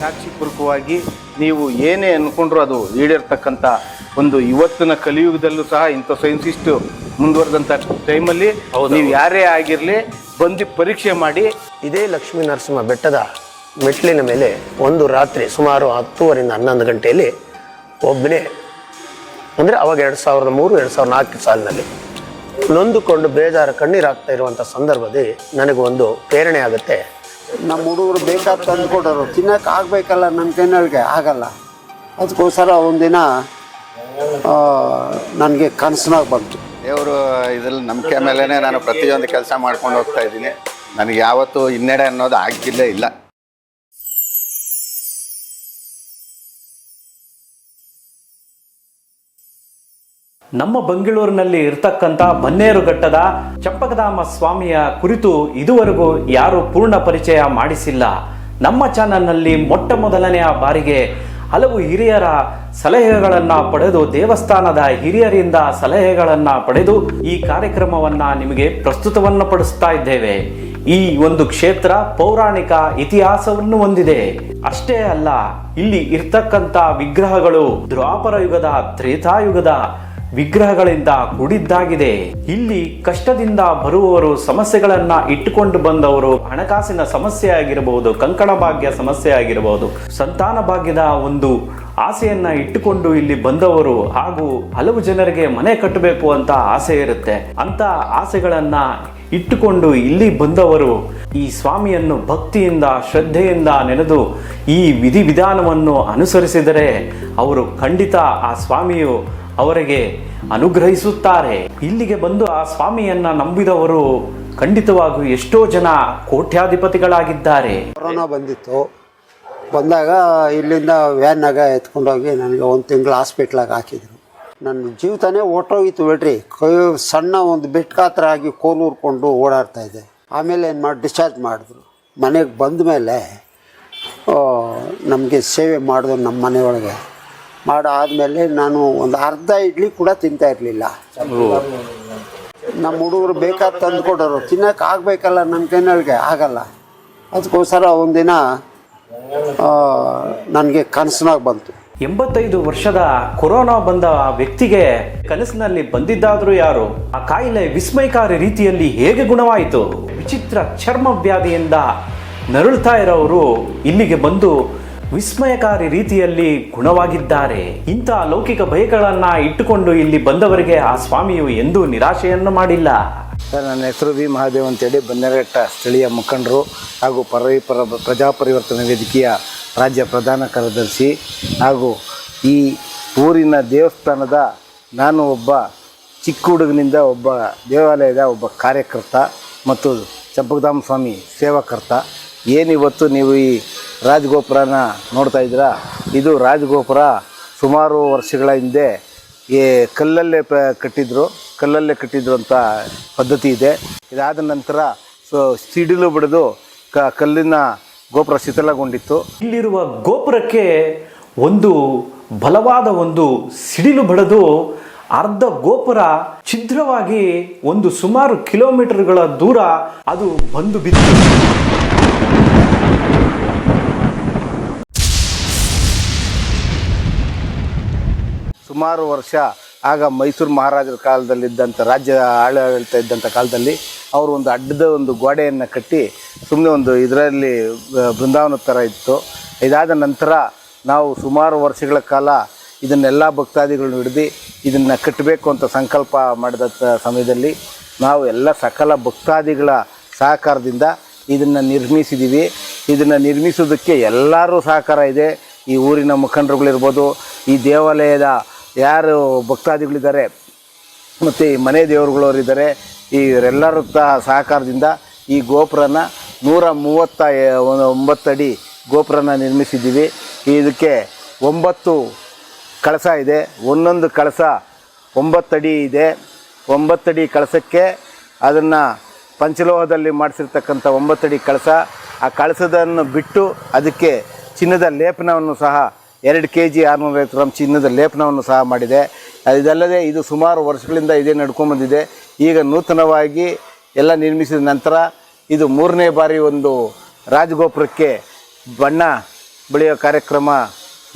ಸಾಕ್ಷಿಪೂರ್ವಕವಾಗಿ ನೀವು ಏನೇ ಅನ್ಕೊಂಡ್ರು ಅದು ಈಡೇರ್ತಕ್ಕಂಥ ಒಂದು ಇವತ್ತಿನ ಕಲಿಯುಗದಲ್ಲೂ ಸಹ ಇಂಥ ಸೈನ್ಸಿಸ್ಟ್ ಮುಂದುವರೆದಂಥ ಟೈಮಲ್ಲಿ ನೀವು ಯಾರೇ ಆಗಿರಲಿ ಬಂದು ಪರೀಕ್ಷೆ ಮಾಡಿ ಇದೇ ಲಕ್ಷ್ಮೀ ನರಸಿಂಹ ಬೆಟ್ಟದ ಮೆಟ್ಲಿನ ಮೇಲೆ ಒಂದು ರಾತ್ರಿ ಸುಮಾರು ಹತ್ತುವರಿಂದ ಹನ್ನೊಂದು ಗಂಟೆಯಲ್ಲಿ ಒಬ್ಬನೇ ಅಂದರೆ ಅವಾಗ ಎರಡು ಸಾವಿರದ ಮೂರು ಎರಡು ಸಾವಿರದ ನಾಲ್ಕು ಸಾಲಿನಲ್ಲಿ ನೊಂದುಕೊಂಡು ಬೇಜಾರು ಕಣ್ಣೀರಾಗ್ತಾ ಇರುವಂಥ ಸಂದರ್ಭದಲ್ಲಿ ನನಗೆ ಒಂದು ಪ್ರೇರಣೆ ಆಗುತ್ತೆ. ನಮ್ಮ ಹುಡುಗರು ಬೇಕಾದ ತಂದುಕೊಟ್ಟರು ತಿನ್ನಕ್ಕೆ ಆಗಬೇಕಲ್ಲ ನನ್ನ ಕೈನೊಳಗೆ ಆಗಲ್ಲ. ಅದಕ್ಕೋಸ್ಕರ ಒಂದಿನ ನನಗೆ ಕನಸಿನಾಗ ಬಂತು. ದೇವರು ಇದ್ರಲ್ಲಿ ನಂಬಿಕೆ ಮೇಲೇ ನಾನು ಪ್ರತಿಯೊಂದು ಕೆಲಸ ಮಾಡ್ಕೊಂಡು ಹೋಗ್ತಾ ಇದ್ದೀನಿ. ನನಗೆ ಯಾವತ್ತೂ ಹಿನ್ನಡೆ ಅನ್ನೋದು ಆಗಿಲ್ಲೇ ಇಲ್ಲ. ನಮ್ಮ ಬೆಂಗಳೂರಿನಲ್ಲಿ ಇರ್ತಕ್ಕಂಥ ಬನ್ನೇರುಘಟ್ಟದ ಚಂಪಕಧಾಮ ಸ್ವಾಮಿಯ ಕುರಿತು ಇದುವರೆಗೂ ಯಾರು ಪೂರ್ಣ ಪರಿಚಯ ಮಾಡಿಸಿಲ್ಲ. ನಮ್ಮ ಚಾನಲ್ನಲ್ಲಿ ಮೊಟ್ಟ ಮೊದಲನೆಯ ಬಾರಿಗೆ ಹಲವು ಹಿರಿಯರ ಸಲಹೆಗಳನ್ನು ಪಡೆದು ದೇವಸ್ಥಾನದ ಹಿರಿಯರಿಂದ ಸಲಹೆಗಳನ್ನು ಪಡೆದು ಈ ಕಾರ್ಯಕ್ರಮವನ್ನ ನಿಮಗೆ ಪ್ರಸ್ತುತವನ್ನು ಪಡಿಸ್ತಾ ಇದ್ದೇವೆ. ಈ ಒಂದು ಕ್ಷೇತ್ರ ಪೌರಾಣಿಕ ಇತಿಹಾಸವನ್ನು ಹೊಂದಿದೆ. ಅಷ್ಟೇ ಅಲ್ಲ, ಇಲ್ಲಿ ಇರ್ತಕ್ಕಂಥ ವಿಗ್ರಹಗಳು ದ್ವಾಪರ ಯುಗದ ತ್ರೇತಾಯುಗದ ವಿಗ್ರಹಗಳಿಂದ ಕೂಡಿದ್ದಾಗಿದೆ. ಇಲ್ಲಿ ಕಷ್ಟದಿಂದ ಬರುವವರು ಸಮಸ್ಯೆಗಳನ್ನ ಇಟ್ಟುಕೊಂಡು ಬಂದವರು ಹಣಕಾಸಿನ ಸಮಸ್ಯೆ ಆಗಿರಬಹುದು ಕಂಕಣ ಭಾಗ್ಯ ಸಮಸ್ಯೆ ಆಗಿರಬಹುದು ಸಂತಾನ ಭಾಗ್ಯದ ಒಂದು ಆಸೆಯನ್ನ ಇಟ್ಟುಕೊಂಡು ಇಲ್ಲಿ ಬಂದವರು ಹಾಗೂ ಹಲವು ಜನರಿಗೆ ಮನೆ ಕಟ್ಟಬೇಕು ಅಂತ ಆಸೆ ಇರುತ್ತೆ. ಅಂತ ಆಸೆಗಳನ್ನ ಇಟ್ಟುಕೊಂಡು ಇಲ್ಲಿ ಬಂದವರು ಈ ಸ್ವಾಮಿಯನ್ನು ಭಕ್ತಿಯಿಂದ, ಶ್ರದ್ಧೆಯಿಂದ ನೆನೆದು ಈ ವಿಧಿವಿಧಾನವನ್ನು ಅನುಸರಿಸಿದರೆ ಅವರು ಖಂಡಿತ ಆ ಸ್ವಾಮಿಯು ಅವರಿಗೆ ಅನುಗ್ರಹಿಸುತ್ತಾರೆ. ಇಲ್ಲಿಗೆ ಬಂದು ಆ ಸ್ವಾಮಿಯನ್ನ ನಂಬಿದವರು ಖಂಡಿತವಾಗಿಯೂ ಎಷ್ಟೋ ಜನ ಕೋಟ್ಯಾಧಿಪತಿಗಳಾಗಿದ್ದಾರೆ. ಕೊರೋನಾ ಬಂದಿತ್ತು. ಬಂದಾಗ ಇಲ್ಲಿಂದ ವ್ಯಾನ್ನಾಗ ಎತ್ಕೊಂಡೋಗಿ ನನಗೆ ಒಂದು ತಿಂಗಳು ಹಾಸ್ಪಿಟ್ಲಾಗ ಹಾಕಿದ್ರು. ನನ್ನ ಜೀವಿತನೇ ಓಟೋಗಿತ್ತು ಬಿಡ್ರಿ. ಸಣ್ಣ ಒಂದು ಬೆಟ್ಕಾತ್ರ ಆಗಿ ಕೋಲು ಉರ್ಕೊಂಡು ಓಡಾಡ್ತಾ ಇದ್ದೆ. ಆಮೇಲೆ ಏನು ಮಾಡಿ ಡಿಸ್ಚಾರ್ಜ್ ಮಾಡಿದ್ರು. ಮನೆಗೆ ಬಂದ ಮೇಲೆ ನಮಗೆ ಸೇವೆ ಮಾಡಿದ್ರು ನಮ್ಮ ಮನೆಯೊಳಗೆ. ಮಾಡಾದ್ಮೇಲೆ ನಾನು ಒಂದು ಅರ್ಧ ಇಡ್ಲಿ ಕೂಡ ತಿಂತಾ ಇರಲಿಲ್ಲ. ನಮ್ಮ ಹುಡುಗರು ಬೇಕಾದ ತಂದುಕೊಡೋರು ತಿನ್ನಕ್ಕೆ ಆಗಬೇಕಲ್ಲ ನನ್ನ ಕೈನೊಳಗೆ? ಆಗಲ್ಲ. ಅದಕ್ಕೋಸ್ಕರ ಒಂದಿನ ನನಗೆ ಕನಸಿನಾಗ ಬಂತು. ಎಂಬತ್ತೈದು ವರ್ಷದ ಕೊರೋನಾ ಬಂದ ವ್ಯಕ್ತಿಗೆ ಕನಸಿನಲ್ಲಿ ಬಂದಿದ್ದಾದರೂ ಯಾರು? ಆ ಕಾಯಿಲೆ ವಿಸ್ಮಯಕಾರಿ ರೀತಿಯಲ್ಲಿ ಹೇಗೆ ಗುಣವಾಯಿತು? ವಿಚಿತ್ರ ಚರ್ಮ ವ್ಯಾಧಿಯಿಂದ ನರಳುತ್ತಾ ಇರೋರು ಇಲ್ಲಿಗೆ ಬಂದು ವಿಸ್ಮಯಕಾರಿ ರೀತಿಯಲ್ಲಿ ಗುಣವಾಗಿದ್ದಾರೆ. ಇಂಥ ಲೌಕಿಕ ಭಯಗಳನ್ನ ಇಟ್ಟುಕೊಂಡು ಇಲ್ಲಿ ಬಂದವರಿಗೆ ಆ ಸ್ವಾಮಿಯು ಎಂದೂ ನಿರಾಶೆಯನ್ನು ಮಾಡಿಲ್ಲ. ಸರ್, ನನ್ನ ಹೆಸರು ವಿ. ಮಹಾದೇವ್ ಅಂತೇಳಿ ಬನ್ನೇರಘಟ್ಟ ಸ್ಥಳೀಯ ಮುಖಂಡರು ಹಾಗೂ ಪರಿಪರ ಪ್ರಜಾಪರಿವರ್ತನೆ ವೇದಿಕೆಯ ರಾಜ್ಯ ಪ್ರಧಾನ ಕಾರ್ಯದರ್ಶಿ ಹಾಗೂ ಈ ಊರಿನ ದೇವಸ್ಥಾನದ ನಾನು ಒಬ್ಬ ಚಿಕ್ಕ ಹುಡುಗನಿಂದ ಒಬ್ಬ ದೇವಾಲಯದ ಒಬ್ಬ ಕಾರ್ಯಕರ್ತ ಮತ್ತು ಚಂಪಕಧಾಮ ಸ್ವಾಮಿ ಸೇವಾಕರ್ತ. ಏನಿವತ್ತು ನೀವು ಈ ರಾಜಗೋಪುರನ ನೋಡ್ತಾ ಇದ್ದೀರಾ? ಇದು ರಾಜಗೋಪುರ ಸುಮಾರು ವರ್ಷಗಳ ಹಿಂದೆ ಈ ಕಲ್ಲಲ್ಲೇ ಪ ಕಟ್ಟಿದ್ರು, ಕಲ್ಲಲ್ಲೇ ಕಟ್ಟಿದ್ರು ಅಂತ ಪದ್ಧತಿ ಇದೆ. ಇದಾದ ನಂತರ ಸೊ ಸಿಡಿಲು ಬಡಿದು ಕ ಕಲ್ಲಿನ ಗೋಪುರ ಶಿಥಿಲಗೊಂಡಿತ್ತು. ಇಲ್ಲಿರುವ ಗೋಪುರಕ್ಕೆ ಒಂದು ಬಲವಾದ ಒಂದು ಸಿಡಿಲು ಬಡಿದು ಅರ್ಧ ಗೋಪುರ ಛಿದ್ರವಾಗಿ ಒಂದು ಸುಮಾರು ಕಿಲೋಮೀಟರ್ಗಳ ದೂರ ಅದು ಬಂದು ಬಿತ್ತು. ಸುಮಾರು ವರ್ಷ ಆಗ ಮೈಸೂರು ಮಹಾರಾಜರ ಕಾಲದಲ್ಲಿದ್ದಂಥ ರಾಜ್ಯ ಆಡಳಿತ ಇದ್ದಂಥ ಕಾಲದಲ್ಲಿ ಅವರು ಒಂದು ಅಡ್ಡದ ಒಂದು ಗೋಡೆಯನ್ನು ಕಟ್ಟಿ ಸುಮ್ಮನೆ ಒಂದು ಇದರಲ್ಲಿ ಬೃಂದಾವನ ಥರ ಇತ್ತು. ಇದಾದ ನಂತರ ನಾವು ಸುಮಾರು ವರ್ಷಗಳ ಕಾಲ ಇದನ್ನೆಲ್ಲ ಭಕ್ತಾದಿಗಳನ್ನ ಹಿಡಿದು ಇದನ್ನು ಕಟ್ಟಬೇಕು ಅಂತ ಸಂಕಲ್ಪ ಮಾಡಿದ ಸಮಯದಲ್ಲಿ ನಾವು ಎಲ್ಲ ಸಕಲ ಭಕ್ತಾದಿಗಳ ಸಹಕಾರದಿಂದ ಇದನ್ನು ನಿರ್ಮಿಸಿದ್ದೀವಿ ಇದನ್ನು ನಿರ್ಮಿಸೋದಕ್ಕೆ ಎಲ್ಲರೂ ಸಹಕಾರ ಇದೆ. ಈ ಊರಿನ ಮುಖಂಡರುಗಳಿರ್ಬೋದು, ಈ ದೇವಾಲಯದ ಯಾರು ಭಕ್ತಾದಿಗಳಿದ್ದಾರೆ, ಮತ್ತು ಈ ಮನೆ ದೇವರುಗಳವರಿದ್ದಾರೆ, ಇವರೆಲ್ಲರ ಸಹ ಸಹಕಾರದಿಂದ ಈ ಗೋಪುರನ ನೂರ ಮೂವತ್ತ ಒಂಬತ್ತಡಿ ಗೋಪುರನ ನಿರ್ಮಿಸಿದ್ದೀವಿ. ಇದಕ್ಕೆ ಒಂಬತ್ತು ಕಳಸ ಇದೆ, ಒಂದೊಂದು ಕಳಸ ಒಂಬತ್ತಡಿ ಇದೆ. ಒಂಬತ್ತಡಿ ಕಳಸಕ್ಕೆ ಅದನ್ನು ಪಂಚಲೋಹದಲ್ಲಿ ಮಾಡಿಸಿರ್ತಕ್ಕಂಥ ಒಂಬತ್ತಡಿ ಕಳಸ, ಆ ಕಳಸದನ್ನು ಬಿಟ್ಟು ಅದಕ್ಕೆ ಚಿನ್ನದ ಲೇಪನವನ್ನು ಸಹ ಎರಡು ಕೆ ಜಿ ಆರುನೂರೈವತ್ತು ಗ್ರಾಮ್ ಚಿನ್ನದ ಲೇಪನವನ್ನು ಸಹ ಮಾಡಿದೆ. ಇದಲ್ಲದೆ ಇದು ಸುಮಾರು ವರ್ಷಗಳಿಂದ ಇದೇ ನಡ್ಕೊಂಡ್ಬಂದಿದೆ ಈಗ ನೂತನವಾಗಿ ಎಲ್ಲ ನಿರ್ಮಿಸಿದ ನಂತರ ಇದು ಮೂರನೇ ಬಾರಿ ಒಂದು ರಾಜಗೋಪುರಕ್ಕೆ ಬಣ್ಣ ಬೆಳೆಯೋ ಕಾರ್ಯಕ್ರಮ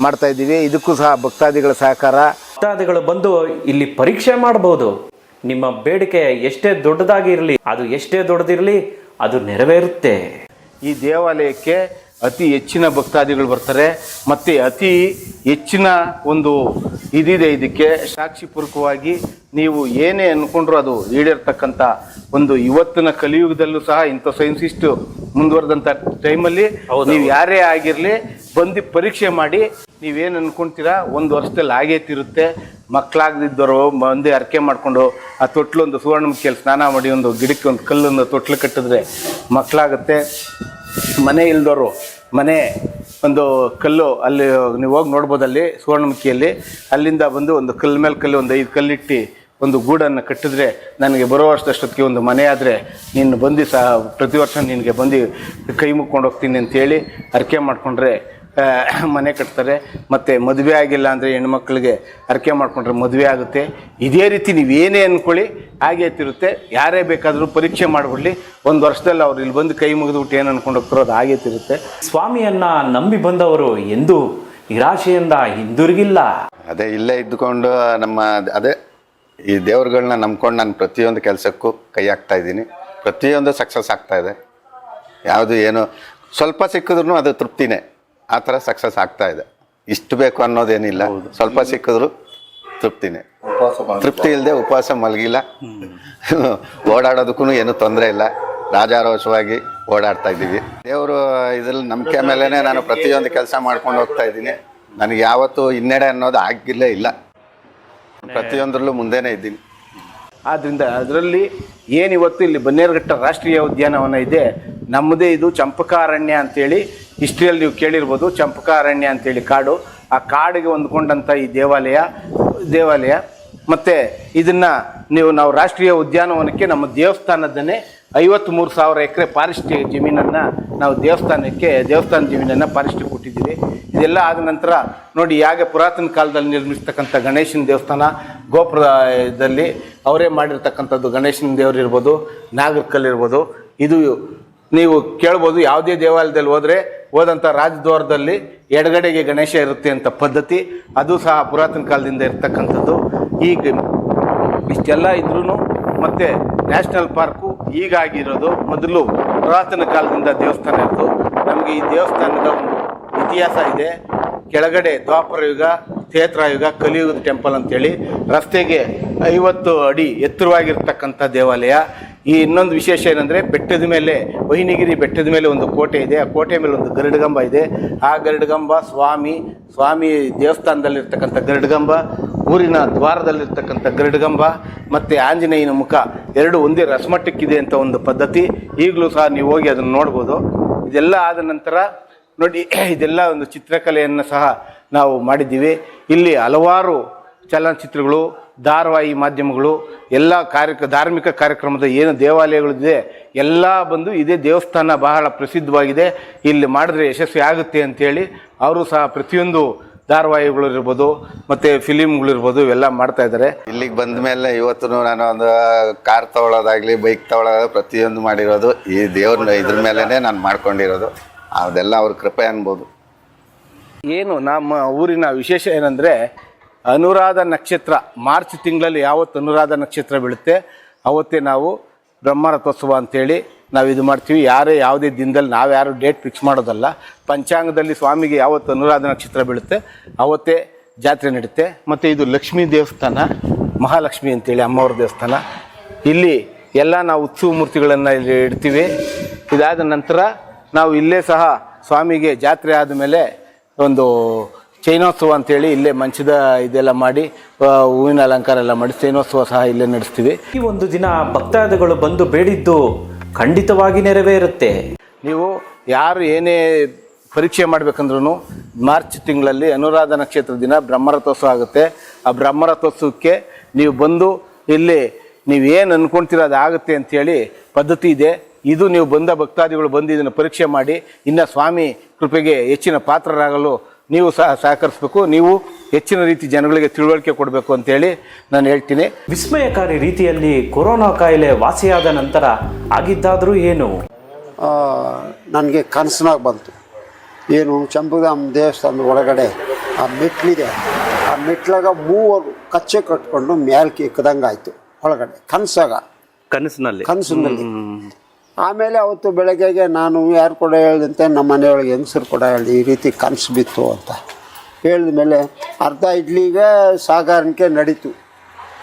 ಮಾಡ್ತಾ ಇದ್ದೀವಿ. ಇದಕ್ಕೂ ಸಹ ಭಕ್ತಾದಿಗಳ ಸಹಕಾರ. ಭಕ್ತಾದಿಗಳು ಬಂದು ಇಲ್ಲಿ ಪರೀಕ್ಷೆ ಮಾಡಬಹುದು. ನಿಮ್ಮ ಬೇಡಿಕೆ ಎಷ್ಟೇ ದೊಡ್ಡದಾಗಿ ಇರಲಿ ಅದು ಎಷ್ಟೇ ದೊಡ್ಡದಿರಲಿ ಅದು ನೆರವೇರುತ್ತೆ. ಈ ದೇವಾಲಯಕ್ಕೆ ಅತಿ ಹೆಚ್ಚಿನ ಭಕ್ತಾದಿಗಳು ಬರ್ತಾರೆ. ಮತ್ತು ಅತಿ ಹೆಚ್ಚಿನ ಒಂದು ಇದಿದೆ ಇದಕ್ಕೆ. ಸಾಕ್ಷಿಪೂರ್ವಕವಾಗಿ ನೀವು ಏನೇ ಅಂದ್ಕೊಂಡ್ರೂ ಅದು ಈಡೇರ್ತಕ್ಕಂಥ ಒಂದು ಇವತ್ತಿನ ಕಲಿಯುಗದಲ್ಲೂ ಸಹ ಇಂಥ ಸೈನ್ಸಿಸ್ಟ್ ಮುಂದುವರೆದಂಥ ಟೈಮಲ್ಲಿ ನೀವು ಯಾರೇ ಆಗಿರಲಿ ಬಂದು ಪರೀಕ್ಷೆ ಮಾಡಿ ನೀವೇನು ಅಂದ್ಕೊಂತೀರಾ ಒಂದು ವರ್ಷದಲ್ಲಿ ಆಗೇ ತಿರುತ್ತೆ. ಮಕ್ಕಳಾಗದಿದ್ದವರು ಬಂದು ಅರಕೆ ಮಾಡಿಕೊಂಡು ಆ ತೊಟ್ಲೊಂದು ಸುವರ್ಣಮುಖಿಯಲ್ಲಿ ಸ್ನಾನ ಮಾಡಿ ಒಂದು ಗಿಡಕ್ಕೆ ಒಂದು ಕಲ್ಲೊಂದು ತೊಟ್ಲು ಕಟ್ಟಿದ್ರೆ ಮಕ್ಕಳಾಗುತ್ತೆ ಮನೆ ಇಲ್ದವರು ಮನೆ ಒಂದು ಕಲ್ಲು ಅಲ್ಲಿ ನೀವು ಹೋಗಿ ನೋಡ್ಬೋದು ಅಲ್ಲಿ ಸುವರ್ಣಮುಖಿಯಲ್ಲಿ, ಅಲ್ಲಿಂದ ಬಂದು ಒಂದು ಕಲ್ಲು ಮೇಲೆ ಕಲ್ಲು, ಒಂದು ಐದು ಕಲ್ಲಿಟ್ಟು ಒಂದು ಗೂಡನ್ನು ಕಟ್ಟಿದ್ರೆ ನನಗೆ ಬರೋ ವರ್ಷದಷ್ಟೊತ್ತಿಗೆ ಒಂದು ಮನೆ ಆದರೆ ನೀನು ಬಂದು ಸಹ ಪ್ರತಿ ವರ್ಷ ನಿನಗೆ ಬಂದು ಕೈ ಮುಕ್ಕೊಂಡು ಹೋಗ್ತೀನಿ ಅಂತೇಳಿ ಅರಿಕೆ ಮಾಡಿಕೊಂಡ್ರೆ ಮನೆ ಕಟ್ತಾರೆ. ಮತ್ತು ಮದುವೆ ಆಗಿಲ್ಲ ಅಂದರೆ ಹೆಣ್ಮಕ್ಳಿಗೆ ಅರ್ಕೆ ಮಾಡಿಕೊಂಡ್ರೆ ಮದುವೆ ಆಗುತ್ತೆ. ಇದೇ ರೀತಿ ನೀವೇನೇ ಅಂದ್ಕೊಳ್ಳಿ ಹಾಗೆ ತಿರುತ್ತೆ ಯಾರೇ ಬೇಕಾದರೂ ಪರೀಕ್ಷೆ ಮಾಡಿಬಿಡ್ಲಿ. ಒಂದು ವರ್ಷದಲ್ಲಿ ಅವ್ರು ಇಲ್ಲಿ ಬಂದು ಕೈ ಮುಗಿದ್ಬಿಟ್ಟು ಏನು ಅಂದ್ಕೊಂಡು ಹೋಗ್ತಾರೋ ಅದು ಹಾಗೆ ತಿರುತ್ತೆ ಸ್ವಾಮಿಯನ್ನು ನಂಬಿ ಬಂದವರು ಎಂದು ನಿರಾಶೆಯಿಂದ ಹಿಂದಿರುಗಿಲ್ಲ. ಅದೇ ಇಲ್ಲೇ ಇದ್ದುಕೊಂಡು ನಮ್ಮ ಅದೇ ಈ ದೇವ್ರುಗಳನ್ನ ನಂಬ್ಕೊಂಡು ನಾನು ಪ್ರತಿಯೊಂದು ಕೆಲಸಕ್ಕೂ ಕೈ ಹಾಕ್ತಾ ಇದ್ದೀನಿ. ಪ್ರತಿಯೊಂದು ಸಕ್ಸಸ್ ಆಗ್ತಾ ಇದೆ. ಯಾವುದು ಏನು ಸ್ವಲ್ಪ ಸಿಕ್ಕಿದ್ರು ಅದು ತೃಪ್ತಿನೇ. ಆ ಥರ ಸಕ್ಸಸ್ ಆಗ್ತಾ ಇದೆ. ಇಷ್ಟು ಬೇಕು ಅನ್ನೋದೇನಿಲ್ಲ. ಸ್ವಲ್ಪ ಸಿಕ್ಕಿದ್ರು ತೃಪ್ತಿನೇ. ತೃಪ್ತಿ ಇಲ್ಲದೆ ಉಪವಾಸ ಮಲಗಿಲ್ಲ. ಓಡಾಡೋದಕ್ಕೂ ಏನು ತೊಂದರೆ ಇಲ್ಲ. ರಾಜಾರೋಷವಾಗಿ ಓಡಾಡ್ತಾ ಇದ್ದೀವಿ. ದೇವರು ಇದ್ರಲ್ಲಿ ನಂಬಿಕೆ ಮೇಲೇ ನಾನು ಪ್ರತಿಯೊಂದು ಕೆಲಸ ಮಾಡ್ಕೊಂಡು ಹೋಗ್ತಾ ಇದ್ದೀನಿ. ನನಗೆ ಯಾವತ್ತೂ ಹಿನ್ನಡೆ ಅನ್ನೋದು ಆಗಿಲ್ಲೇ ಇಲ್ಲ. ಪ್ರತಿಯೊಂದರಲ್ಲೂ ಮುಂದೆನೇ ಇದ್ದೀನಿ. ಆದ್ದರಿಂದ ಅದರಲ್ಲಿ ಏನಿವತ್ತು ಇಲ್ಲಿ ಬನ್ನೇರುಘಟ್ಟ ರಾಷ್ಟ್ರೀಯ ಉದ್ಯಾನವನ ಇದೆ. ನಮ್ಮದೇ ಇದು ಚಂಪಕಾರಣ್ಯ ಅಂತೇಳಿ ಹಿಸ್ಟ್ರಿಯಲ್ಲಿ ನೀವು ಕೇಳಿರ್ಬೋದು, ಚಂಪಕಾರಣ್ಯ ಅಂತೇಳಿ ಕಾಡು. ಆ ಕಾಡಿಗೆ ಹೊಂದ್ಕೊಂಡಂಥ ಈ ದೇವಾಲಯ ದೇವಾಲಯ. ಮತ್ತು ಇದನ್ನು ನೀವು ನಾವು ರಾಷ್ಟ್ರೀಯ ಉದ್ಯಾನವನಕ್ಕೆ ನಮ್ಮ ದೇವಸ್ಥಾನದನ್ನೇ ಐವತ್ತ್ಮೂರು ಸಾವಿರ ಎಕರೆ ಫಾರೆಸ್ಟ್ ಜಮೀನನ್ನು ನಾವು ದೇವಸ್ಥಾನಕ್ಕೆ, ದೇವಸ್ಥಾನ ಜಮೀನನ್ನು ಫಾರೆಸ್ಟಿಗೆ ಕೊಟ್ಟಿದ್ದೀವಿ. ಇದೆಲ್ಲ ಆದ ನಂತರ ನೋಡಿ ಹೇಗೆ ಪುರಾತನ ಕಾಲದಲ್ಲಿ ನಿರ್ಮಿಸ್ತಕ್ಕಂಥ ಗಣೇಶನ ದೇವಸ್ಥಾನ, ಗೋಪುರದಲ್ಲಿ ಅವರೇ ಮಾಡಿರ್ತಕ್ಕಂಥದ್ದು ಗಣೇಶನ ದೇವರು ಇರ್ಬೋದು ನಾಗರಕಲ್ಲು ಇರ್ಬೋದು. ಇದು ನೀವು ಕೇಳ್ಬೋದು, ಯಾವುದೇ ದೇವಾಲಯದಲ್ಲಿ ಹೋದರೆ ಹೋದಂಥ ರಾಜದ್ವಾರದಲ್ಲಿ ಎಡಗಡೆಗೆ ಗಣೇಶ ಇರುತ್ತೆ ಅಂತ ಪದ್ಧತಿ, ಅದು ಸಹ ಪುರಾತನ ಕಾಲದಿಂದ ಇರ್ತಕ್ಕಂಥದ್ದು. ಈಗ ಇಷ್ಟೆಲ್ಲ ಇದ್ರೂ ಮತ್ತು ನ್ಯಾಷನಲ್ ಪಾರ್ಕು ಈಗಾಗಿರೋದು ಮೊದಲು ಪುರಾತನ ಕಾಲದಿಂದ ದೇವಸ್ಥಾನ ಇತ್ತು ನಮಗೆ ಈ ದೇವಸ್ಥಾನದ ಒಂದು ಇತಿಹಾಸ ಇದೆ. ಕೆಳಗಡೆ ದ್ವಾಪರ ಯುಗ ಕ್ಷೇತ್ರಯುಗ ಕಲಿಯುಗದ ಟೆಂಪಲ್ ಅಂತೇಳಿ ರಸ್ತೆಗೆ ಐವತ್ತು ಅಡಿ ಎತ್ತರವಾಗಿರ್ತಕ್ಕಂಥ ದೇವಾಲಯ. ಈ ಇನ್ನೊಂದು ವಿಶೇಷ ಏನಂದರೆ ಬೆಟ್ಟದ ಮೇಲೆ ವಹಿನಿಗಿರಿ ಬೆಟ್ಟದ ಮೇಲೆ ಒಂದು ಕೋಟೆ ಇದೆ. ಆ ಕೋಟೆ ಮೇಲೆ ಒಂದು ಗರುಡಗಂಬ ಇದೆ. ಆ ಗರುಡಗಂಬ ಸ್ವಾಮಿ ಸ್ವಾಮಿ ದೇವಸ್ಥಾನದಲ್ಲಿರ್ತಕ್ಕಂಥ ಗರುಡಗಂಬ, ಊರಿನ ದ್ವಾರದಲ್ಲಿರ್ತಕ್ಕಂಥ ಗರುಡಗಂಬ, ಮತ್ತು ಆಂಜನೇಯನ ಮುಖ. ಎರಡು ಒಂದೇ ರಸಮಟ್ಟಕ್ಕಿದೆ ಅಂತ ಒಂದು ಪದ್ಧತಿ. ಈಗಲೂ ಸಹ ನೀವು ಹೋಗಿ ಅದನ್ನು ನೋಡ್ಬೋದು. ಇದೆಲ್ಲ ಆದ ನಂತರ ನೋಡಿ, ಇದೆಲ್ಲ ಒಂದು ಚಿತ್ರಕಲೆಯನ್ನು ಸಹ ನಾವು ಮಾಡಿದ್ದೀವಿ. ಇಲ್ಲಿ ಹಲವಾರು ಚಲನಚಿತ್ರಗಳು ಧಾರಾವಾಹಿ ಮಾಧ್ಯಮಗಳು ಎಲ್ಲ ಕಾರ್ಯ ಧಾರ್ಮಿಕ ಕಾರ್ಯಕ್ರಮದ ಏನು ದೇವಾಲಯಗಳಿದೆ ಎಲ್ಲ ಬಂದು ಇದೇ ದೇವಸ್ಥಾನ ಬಹಳ ಪ್ರಸಿದ್ಧವಾಗಿದೆ. ಇಲ್ಲಿ ಮಾಡಿದ್ರೆ ಯಶಸ್ವಿ ಆಗುತ್ತೆ ಅಂಥೇಳಿ ಅವರು ಸಹ ಪ್ರತಿಯೊಂದು ಧಾರಾವಾಹಿಗಳು ಇರ್ಬೋದು ಮತ್ತು ಫಿಲಿಮ್ಗಳಿರ್ಬೋದು ಇವೆಲ್ಲ ಮಾಡ್ತಾ ಇದ್ದಾರೆ. ಇಲ್ಲಿಗೆ ಬಂದ ಮೇಲೆ ಇವತ್ತು ನಾನು ಒಂದು ಕಾರ್ ತಗೊಳ್ಳೋದಾಗ್ಲಿ ಬೈಕ್ ತಗೊಳ್ಳೋದು ಪ್ರತಿಯೊಂದು ಮಾಡಿರೋದು ಈ ದೇವ್ರ ಇದ್ರ ಮೇಲೇ ನಾನು ಮಾಡ್ಕೊಂಡಿರೋದು. ಅದೆಲ್ಲ ಅವ್ರ ಕೃಪೆ ಅನ್ಬೋದು. ಏನು ನಮ್ಮ ಊರಿನ ವಿಶೇಷ ಏನಂದರೆ ಅನುರಾಧ ನಕ್ಷತ್ರ, ಮಾರ್ಚ್ ತಿಂಗಳಲ್ಲಿ ಯಾವತ್ತು ಅನುರಾಧ ನಕ್ಷತ್ರ ಬೀಳುತ್ತೆ, ಅವತ್ತೇ ನಾವು ಬ್ರಹ್ಮರಥೋತ್ಸವ ಅಂತೇಳಿ ನಾವು ಇದು ಮಾಡ್ತೀವಿ. ಯಾರೇ ಯಾವುದೇ ದಿನದಲ್ಲಿ ನಾವು ಯಾರು ಡೇಟ್ ಫಿಕ್ಸ್ ಮಾಡೋದಲ್ಲ, ಪಂಚಾಂಗದಲ್ಲಿ ಸ್ವಾಮಿಗೆ ಯಾವತ್ತು ಅನುರಾಧ ನಕ್ಷತ್ರ ಬೀಳುತ್ತೆ, ಅವತ್ತೇ ಜಾತ್ರೆ ನಡೆಯುತ್ತೆ ಮತ್ತು ಇದು ಲಕ್ಷ್ಮೀ ದೇವಸ್ಥಾನ, ಮಹಾಲಕ್ಷ್ಮಿ ಅಂತೇಳಿ ಅಮ್ಮವ್ರ ದೇವಸ್ಥಾನ. ಇಲ್ಲಿ ಎಲ್ಲ ನಾವು ಉತ್ಸವ ಮೂರ್ತಿಗಳನ್ನು ಇಲ್ಲಿ ಇಡ್ತೀವಿ. ಇದಾದ ನಂತರ ನಾವು ಇಲ್ಲೇ ಸಹ ಸ್ವಾಮಿಗೆ ಜಾತ್ರೆ ಆದಮೇಲೆ ಒಂದು ಚೈನೋತ್ಸವ ಅಂತೇಳಿ ಇಲ್ಲೇ ಮಂಚದ ಇದೆಲ್ಲ ಮಾಡಿ ಹೂವಿನ ಅಲಂಕಾರ ಎಲ್ಲ ಮಾಡಿ ಚೈನೋತ್ಸವ ಸಹ ಇಲ್ಲೇ ನಡೆಸ್ತೀವಿ. ಈ ಒಂದು ದಿನ ಭಕ್ತಾದಿಗಳು ಬಂದು ಬೇಡಿದ್ದು ಖಂಡಿತವಾಗಿ ನೆರವೇರುತ್ತೆ. ನೀವು ಯಾರು ಏನೇ ಪರೀಕ್ಷೆ ಮಾಡಬೇಕಂದ್ರೂ ಮಾರ್ಚ್ ತಿಂಗಳಲ್ಲಿ ಅನುರಾಧ ನಕ್ಷತ್ರ ದಿನ ಬ್ರಹ್ಮರಥೋತ್ಸವ ಆಗುತ್ತೆ. ಆ ಬ್ರಹ್ಮರಥೋತ್ಸವಕ್ಕೆ ನೀವು ಬಂದು ಇಲ್ಲಿ ನೀವು ಏನು ಅಂದ್ಕೊಳ್ತೀರ ಅದು ಆಗುತ್ತೆ ಅಂಥೇಳಿ ಪದ್ಧತಿ ಇದೆ. ಇದು ನೀವು ಬಂದ ಭಕ್ತಾದಿಗಳು ಬಂದು ಇದನ್ನು ಪರೀಕ್ಷೆ ಮಾಡಿ ಇನ್ನು ಸ್ವಾಮಿ ಕೃಪೆಗೆ ಹೆಚ್ಚಿನ ಪಾತ್ರರಾಗಲು ನೀವು ಸಹ ಸಹಕರಿಸಬೇಕು ನೀವು ಹೆಚ್ಚಿನ ರೀತಿ ಜನಗಳಿಗೆ ತಿಳುವಳಿಕೆ ಕೊಡಬೇಕು ಅಂತೇಳಿ ನಾನು ಹೇಳ್ತೀನಿ. ವಿಸ್ಮಯಕಾರಿ ರೀತಿಯಲ್ಲಿ ಕೊರೋನಾ ಕಾಯಿಲೆ ವಾಸಿಯಾದ ನಂತರ ಆಗಿದ್ದಾದರೂ ಏನು? ನನಗೆ ಕನಸಿನಾಗ ಬಂತು. ಏನು ಚಂಪುಧಾಮ್ ದೇವಸ್ಥಾನದ ಒಳಗಡೆ ಆ ಮೆಟ್ಲಿದೆ. ಆ ಮೆಟ್ಲಾಗ ಮೂವರು ಕಚ್ಚೆ ಕಟ್ಕೊಂಡು ಮ್ಯಾಲ್ಕೆ ಇಕ್ಕದಂಗೆ ಆಯಿತು ಒಳಗಡೆ. ಕನಸಾಗ. ಕನಸಿನಲ್ಲಿ. ಕನಸಿನಲ್ಲಿ. ಆಮೇಲೆ ಅವತ್ತು ಬೆಳಗ್ಗೆಗೆ ನಾನು ಯಾರು ಕೂಡ ಹೇಳ್ದಂತೆ ನಮ್ಮ ಮನೆಯೊಳಗೆ ಹೆಂಗಸರು ಕೂಡ ಹೇಳಿ ಈ ರೀತಿ ಕನಸು ಬಿತ್ತು ಅಂತ. ಹೇಳಿದ ಮೇಲೆ ಅರ್ಧ ಇಡ್ಲಿಗೆ ಸಾಗಾಣಿಕೆ ನಡೀತು.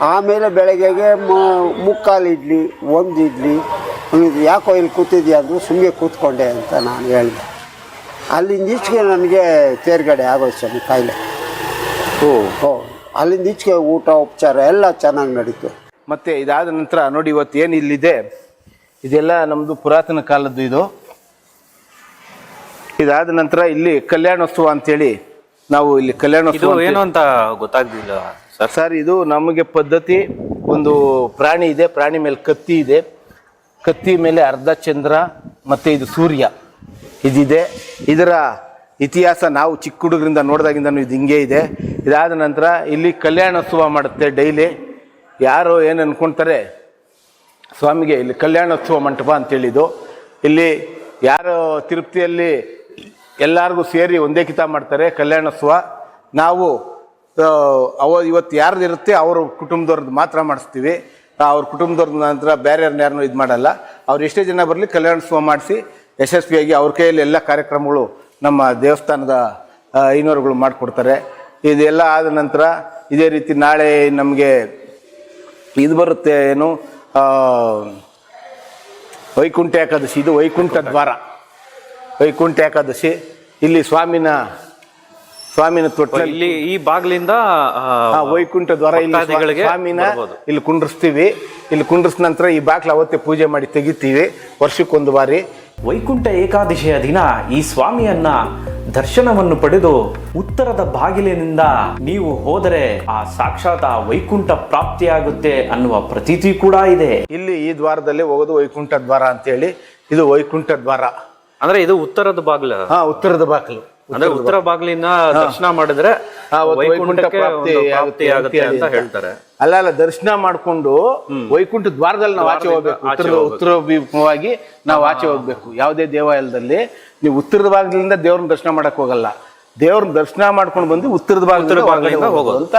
ಆಮೇಲೆ ಬೆಳಗ್ಗೆಗೆ ಮ- ಮುಕ್ಕಾಲು ಇಡ್ಲಿ ಒಂದು ಇಡ್ಲಿ ಯಾಕೋ ಇಲ್ಲಿ ಕೂತಿದ್ಯಾ ಅಂದರು ಸುಮ್ಮನೆ ಕೂತ್ಕೊಂಡೆ ಅಂತ ನಾನು ಹೇಳಿದೆ. ಅಲ್ಲಿಂದ ಈಚೆಗೆ ನನಗೆ ತೇರ್ಗಡೆ ಆಗೋಯ್ತು ಸ್ವಾಮಿ ಕಾಯಿಲೆ. ಓ. ಹೋ ಅಲ್ಲಿಂದ ಈಚೆಗೆ ಊಟ ಉಪಚಾರ ಎಲ್ಲ ಚೆನ್ನಾಗಿ ನಡೀತು. ಮತ್ತು ಇದಾದ ನಂತರ ನೋಡಿ ಇವತ್ತು ಏನು ಇಲ್ಲಿದೆ? ಇದೆಲ್ಲ ನಮ್ಮದು ಪುರಾತನ ಕಾಲದ್ದು ಇದು. ಇದಾದ ನಂತರ ಇಲ್ಲಿ ಕಲ್ಯಾಣೋತ್ಸವ ಅಂತೇಳಿ ನಾವು ಇಲ್ಲಿ ಕಲ್ಯಾಣೋತ್ಸವ ಏನು ಅಂತ ಗೊತ್ತಾಗ್ಲಿಲ್ಲ ಸರ್? ಸರ್ ಇದು ನಮಗೆ ಪದ್ಧತಿ ಒಂದು ಪ್ರಾಣಿ ಇದೆ ಪ್ರಾಣಿ ಮೇಲೆ ಕತ್ತಿ ಇದೆ. ಕತ್ತಿ ಮೇಲೆ ಅರ್ಧ ಚಂದ್ರ ಮತ್ತೆ ಇದು ಸೂರ್ಯ. ಇದಿದೆ. ಇದರ ಇತಿಹಾಸ ನಾವು ಚಿಕ್ಕ ಹುಡುಗರಿಂದ ನೋಡಿದಾಗಿಂದ ಇದು ಹಿಂಗೆ ಇದೆ. ಇದಾದ ನಂತರ ಇಲ್ಲಿ ಕಲ್ಯಾಣೋತ್ಸವ ಮಾಡುತ್ತೆ ಡೈಲಿ. ಯಾರು ಏನು ಅನ್ಕೊಂತಾರೆ ಸ್ವಾಮಿಗೆ ಇಲ್ಲಿ ಕಲ್ಯಾಣೋತ್ಸವ ಮಂಟಪ ಅಂತೇಳಿದ್ದು. ಇಲ್ಲಿ ಯಾರು ತಿರುಪತಿಯಲ್ಲಿ ಎಲ್ಲರಿಗೂ ಸೇರಿ ಒಂದೇ ಕಿತ ಮಾಡ್ತಾರೆ, ಕಲ್ಯಾಣೋತ್ಸವ. ನಾವು ಅವ ಇವತ್ತು ಯಾರ್ದು ಇರುತ್ತೆ ಅವ್ರ ಕುಟುಂಬದವ್ರದ್ದು ಮಾತ್ರ ಮಾಡಿಸ್ತೀವಿ. ಅವ್ರ ಕುಟುಂಬದವ್ರ ನಂತರ ಬೇರೆ ಯಾರನ್ನೂ ಇದು ಮಾಡಲ್ಲ. ಅವ್ರು ಎಷ್ಟೇ ಜನ ಬರಲಿ ಕಲ್ಯಾಣೋತ್ಸವ ಮಾಡಿಸಿ, ಯಶಸ್ವಿಯಾಗಿ ಅವ್ರ ಕೈಯಲ್ಲಿ ಎಲ್ಲ ಕಾರ್ಯಕ್ರಮಗಳು ನಮ್ಮ ದೇವಸ್ಥಾನದ ಐನೋರುಗಳು ಮಾಡಿಕೊಡ್ತಾರೆ. ಇದೆಲ್ಲ ಆದ ನಂತರ ಇದೇ ರೀತಿ ನಾಳೆ ನಮಗೆ ಇದು ಬರುತ್ತೆ ಏನು? ವೈಕುಂಠ ಏಕಾದಶಿ ಇದು ವೈಕುಂಠ ದ್ವಾರ. ವೈಕುಂಠ ಏಕಾದಶಿ ಇಲ್ಲಿ ಸ್ವಾಮಿನ ಸ್ವಾಮಿನ ತೊಟ್ಟ ಇಲ್ಲಿ ಈ ಬಾಗ್ಲಿಂದ ವೈಕುಂಠ ದ್ವಾರ ಇಲ್ಲಿ ಸ್ವಾ- ಸ್ವಾಮಿನ ಇಲ್ಲಿ ಕುಂಡ್ರಿಸ್ತೀವಿ. ಇಲ್ಲಿ ಕುಂಡ್ರಿಸ್ ನಂತರ ಈ ಬಾಗ್ಲ ಅವತ್ತೇ ಪೂಜೆ ಮಾಡಿ ತೆಗಿತೀವಿ. ವರ್ಷಕ್ಕೊಂದು ಬಾರಿ. ವೈಕುಂಠ ಏಕಾದಶಿಯ ದಿನ ಈ ಸ್ವಾಮಿಯನ್ನ ದರ್ಶನವನ್ನು ಪಡೆದು ಉತ್ತರದ ಬಾಗಿಲಿನಿಂದ ನೀವು ಹೋದರೆ ಆ ಸಾಕ್ಷಾತ್ ಆ ವೈಕುಂಠ ಪ್ರಾಪ್ತಿಯಾಗುತ್ತೆ ಅನ್ನುವ ಪ್ರತೀತಿ ಕೂಡ ಇದೆ. ಇಲ್ಲಿ ಈ ದ್ವಾರದಲ್ಲಿ ಹೋಗೋದು ವೈಕುಂಠ ದ್ವಾರ ಅಂತೇಳಿ. ಇದು ವೈಕುಂಠ ದ್ವಾರ. ಅಂದ್ರೆ ಇದು ಉತ್ತರದ ಬಾಗಿಲು. ಹಾ ಉತ್ತರದ ಬಾಗಿಲು. ಅಂದ್ರೆ ಉತ್ತರ ಬಾಗಿಲಿನ ದರ್ಶನ ಮಾಡಿದ್ರೆ ಪ್ರಾಪ್ತಿ ಆಗುತ್ತೆ ಆಗುತ್ತೆ ಅಂತ. ಹೇಳ್ತಾರೆ. ಅಲ್ಲ ಅಲ್ಲ ದರ್ಶನ ಮಾಡ್ಕೊಂಡು ವೈಕುಂಠ ದ್ವಾರದಲ್ಲಿ ನಾವು ಆಚೆ ಹೋಗ್ಬೇಕು. ಉತ್ತರ ಉತ್ತರ ಅಭಿಮುಖವಾಗಿ ನಾವು ಆಚೆ ಹೋಗ್ಬೇಕು. ಯಾವುದೇ ದೇವಾಲಯದಲ್ಲಿ ನೀವು ಉತ್ತರದ ಭಾಗದಿಂದ ದೇವ್ರನ್ನ ದರ್ಶನ ಮಾಡಕ್ ಹೋಗಲ್ಲ. ದೇವ್ರನ್ನ ದರ್ಶನ ಮಾಡ್ಕೊಂಡು ಬಂದು ಉತ್ತರದ ಭಾಗದಿಂದ ಹೋಗೋದು. ಅಂತ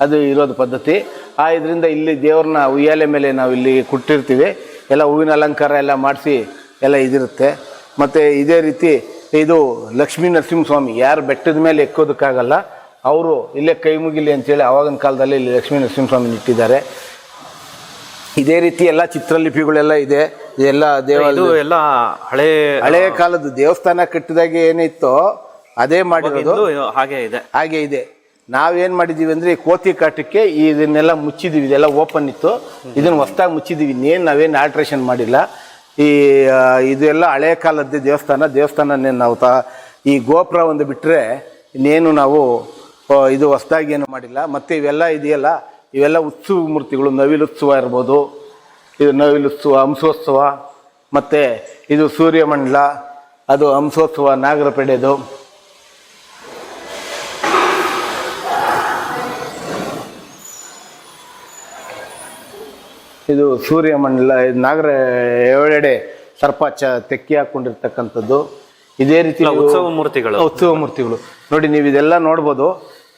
ಅದು ಇರೋದು ಪದ್ಧತಿ. ಆ ಇದರಿಂದ ಇಲ್ಲಿ ದೇವ್ರನ್ನ ಉಯ್ಯಾಲೆ ಮೇಲೆ ನಾವು ಇಲ್ಲಿ ಕುಟ್ಟಿರ್ತೀವಿ. ಎಲ್ಲ ಹೂವಿನ ಅಲಂಕಾರ ಎಲ್ಲ ಮಾಡಿಸಿ ಎಲ್ಲ ಇದಿರುತ್ತೆ. ಮತ್ತೆ ಇದೇ ರೀತಿ ಇದು ಲಕ್ಷ್ಮೀ ನರಸಿಂಹಸ್ವಾಮಿ ಯಾರು ಬೆಟ್ಟದ ಮೇಲೆ ಎಕ್ಕೋದಕ್ಕಾಗಲ್ಲ ಅವರು ಇಲ್ಲೇ ಕೈ ಮುಗಿಲಿ ಅಂತೇಳಿ ಆವಾಗಿನ ಕಾಲದಲ್ಲಿ ಇಲ್ಲಿ ಲಕ್ಷ್ಮೀ ನರಸಿಂಹಸ್ವಾಮಿ ಇಟ್ಟಿದ್ದಾರೆ ಇದೇ ರೀತಿ ಎಲ್ಲ ಚಿತ್ರಲಿಪಿಗಳೆಲ್ಲ ಇದೆ. ಇದೆಲ್ಲ ಇದು ದೇವಾಲಯ ಎಲ್ಲ ಹಳೆ ಹಳೆಯ ಕಾಲದ ದೇವಸ್ಥಾನ ಕಟ್ಟಿದಾಗ ಏನಿತ್ತೋ ಅದೇ ಮಾಡಿರೋದು. ಹಾಗೆ ಇದೆ. ಹಾಗೆ ಇದೆ. ನಾವೇನ್ ಮಾಡಿದೀವಿ ಅಂದ್ರೆ ಈ ಕೋತಿ ಕಾಟಕ್ಕೆ ಇದನ್ನೆಲ್ಲ ಮುಚ್ಚಿದೀವಿ. ಇದೆಲ್ಲ ಓಪನ್ ಇತ್ತು. ಇದನ್ನ ಹೊಸ್ದಾಗಿ ಮುಚ್ಚಿದೀವಿ. ಇನ್ನೇನು ನಾವೇನು ಆಲ್ಟ್ರೇಷನ್ ಮಾಡಿಲ್ಲ. ಈ ಇದೆಲ್ಲ ಹಳೆ ಕಾಲದ ದೇವಸ್ಥಾನ. ದೇವಸ್ಥಾನನೇ ನಾವು ತಾ, ಈ ಗೋಪುರ ಒಂದು ಬಿಟ್ಟರೆ ಇನ್ನೇನು ನಾವು ಇದು ಹೊಸ್ದಾಗಿ ಏನು ಮಾಡಿಲ್ಲ. ಮತ್ತು ಇವೆಲ್ಲ ಇದೆಯಲ್ಲ, ಇವೆಲ್ಲ ಉತ್ಸವ ಮೂರ್ತಿಗಳು. ನವಿಲುತ್ಸವ ಇರ್ಬೋದು. ಇದು ನವಿಲುತ್ಸವ, ಹಂಸೋತ್ಸವ. ಮತ್ತು ಇದು ಸೂರ್ಯಮಂಡಲ. ಅದು ಹಂಸೋತ್ಸವ, ನಾಗರಪೇಡೆದು. ಇದು ಸೂರ್ಯಮಂಡಲ ಇದು ನಾಗರ ಏಳೆಡೆ ಸರ್ಪ ಚ ತೆಕ್ಕಿ ಹಾಕೊಂಡಿರ್ತಕ್ಕಂಥದ್ದು. ಇದೇ ರೀತಿ ಉತ್ಸವ ಮೂರ್ತಿಗಳು. ಉತ್ಸವ ಮೂರ್ತಿಗಳು. ನೋಡಿ ನೀವು ಇದೆಲ್ಲ ನೋಡ್ಬೋದು.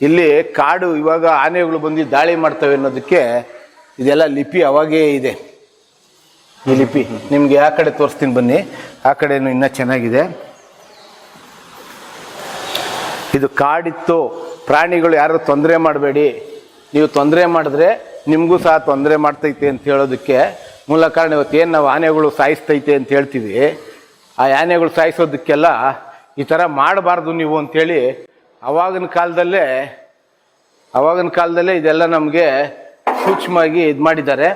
ಇಲ್ಲಿ ಕಾಡು ಇವಾಗ ಆನೆಗಳು ಬಂದು ದಾಳಿ ಮಾಡ್ತವೆ ಅನ್ನೋದಕ್ಕೆ ಇದೆಲ್ಲ ಲಿಪಿ ಅವಾಗೇ ಇದೆ. ಈ ಲಿಪಿ ನಿಮ್ಗೆ ಆ ಕಡೆ ತೋರಿಸ್ತೀನಿ ಬನ್ನಿ. ಆ ಕಡೆನೂ ಇನ್ನೂ ಚೆನ್ನಾಗಿದೆ. ಇದು ಕಾಡಿತ್ತು. ಪ್ರಾಣಿಗಳು ಯಾರು ತೊಂದರೆ ಮಾಡಬೇಡಿ. ನೀವು ತೊಂದರೆ ಮಾಡಿದ್ರೆ ನಿಮಗೂ ಸಹ ತೊಂದರೆ ಮಾಡ್ತೈತೆ ಅಂತ ಹೇಳೋದಕ್ಕೆ ಮೂಲ ಕಾರಣ ಇವತ್ತು ಏನು ನಾವು ಆನೆಗಳು ಸಾಯಿಸ್ತೈತೆ ಅಂತ ಹೇಳ್ತೀವಿ. ಆ ಆನೆಗಳು ಸಾಯಿಸೋದಕ್ಕೆಲ್ಲ ಈ ಥರ ಮಾಡಬಾರ್ದು ನೀವು ಅಂಥೇಳಿ ಆವಾಗಿನ ಕಾಲದಲ್ಲೇ ಆವಾಗಿನ ಕಾಲದಲ್ಲೇ ಇದೆಲ್ಲ ನಮಗೆ ಸೂಕ್ಷ್ಮವಾಗಿ ಇದು ಮಾಡಿದ್ದಾರೆ.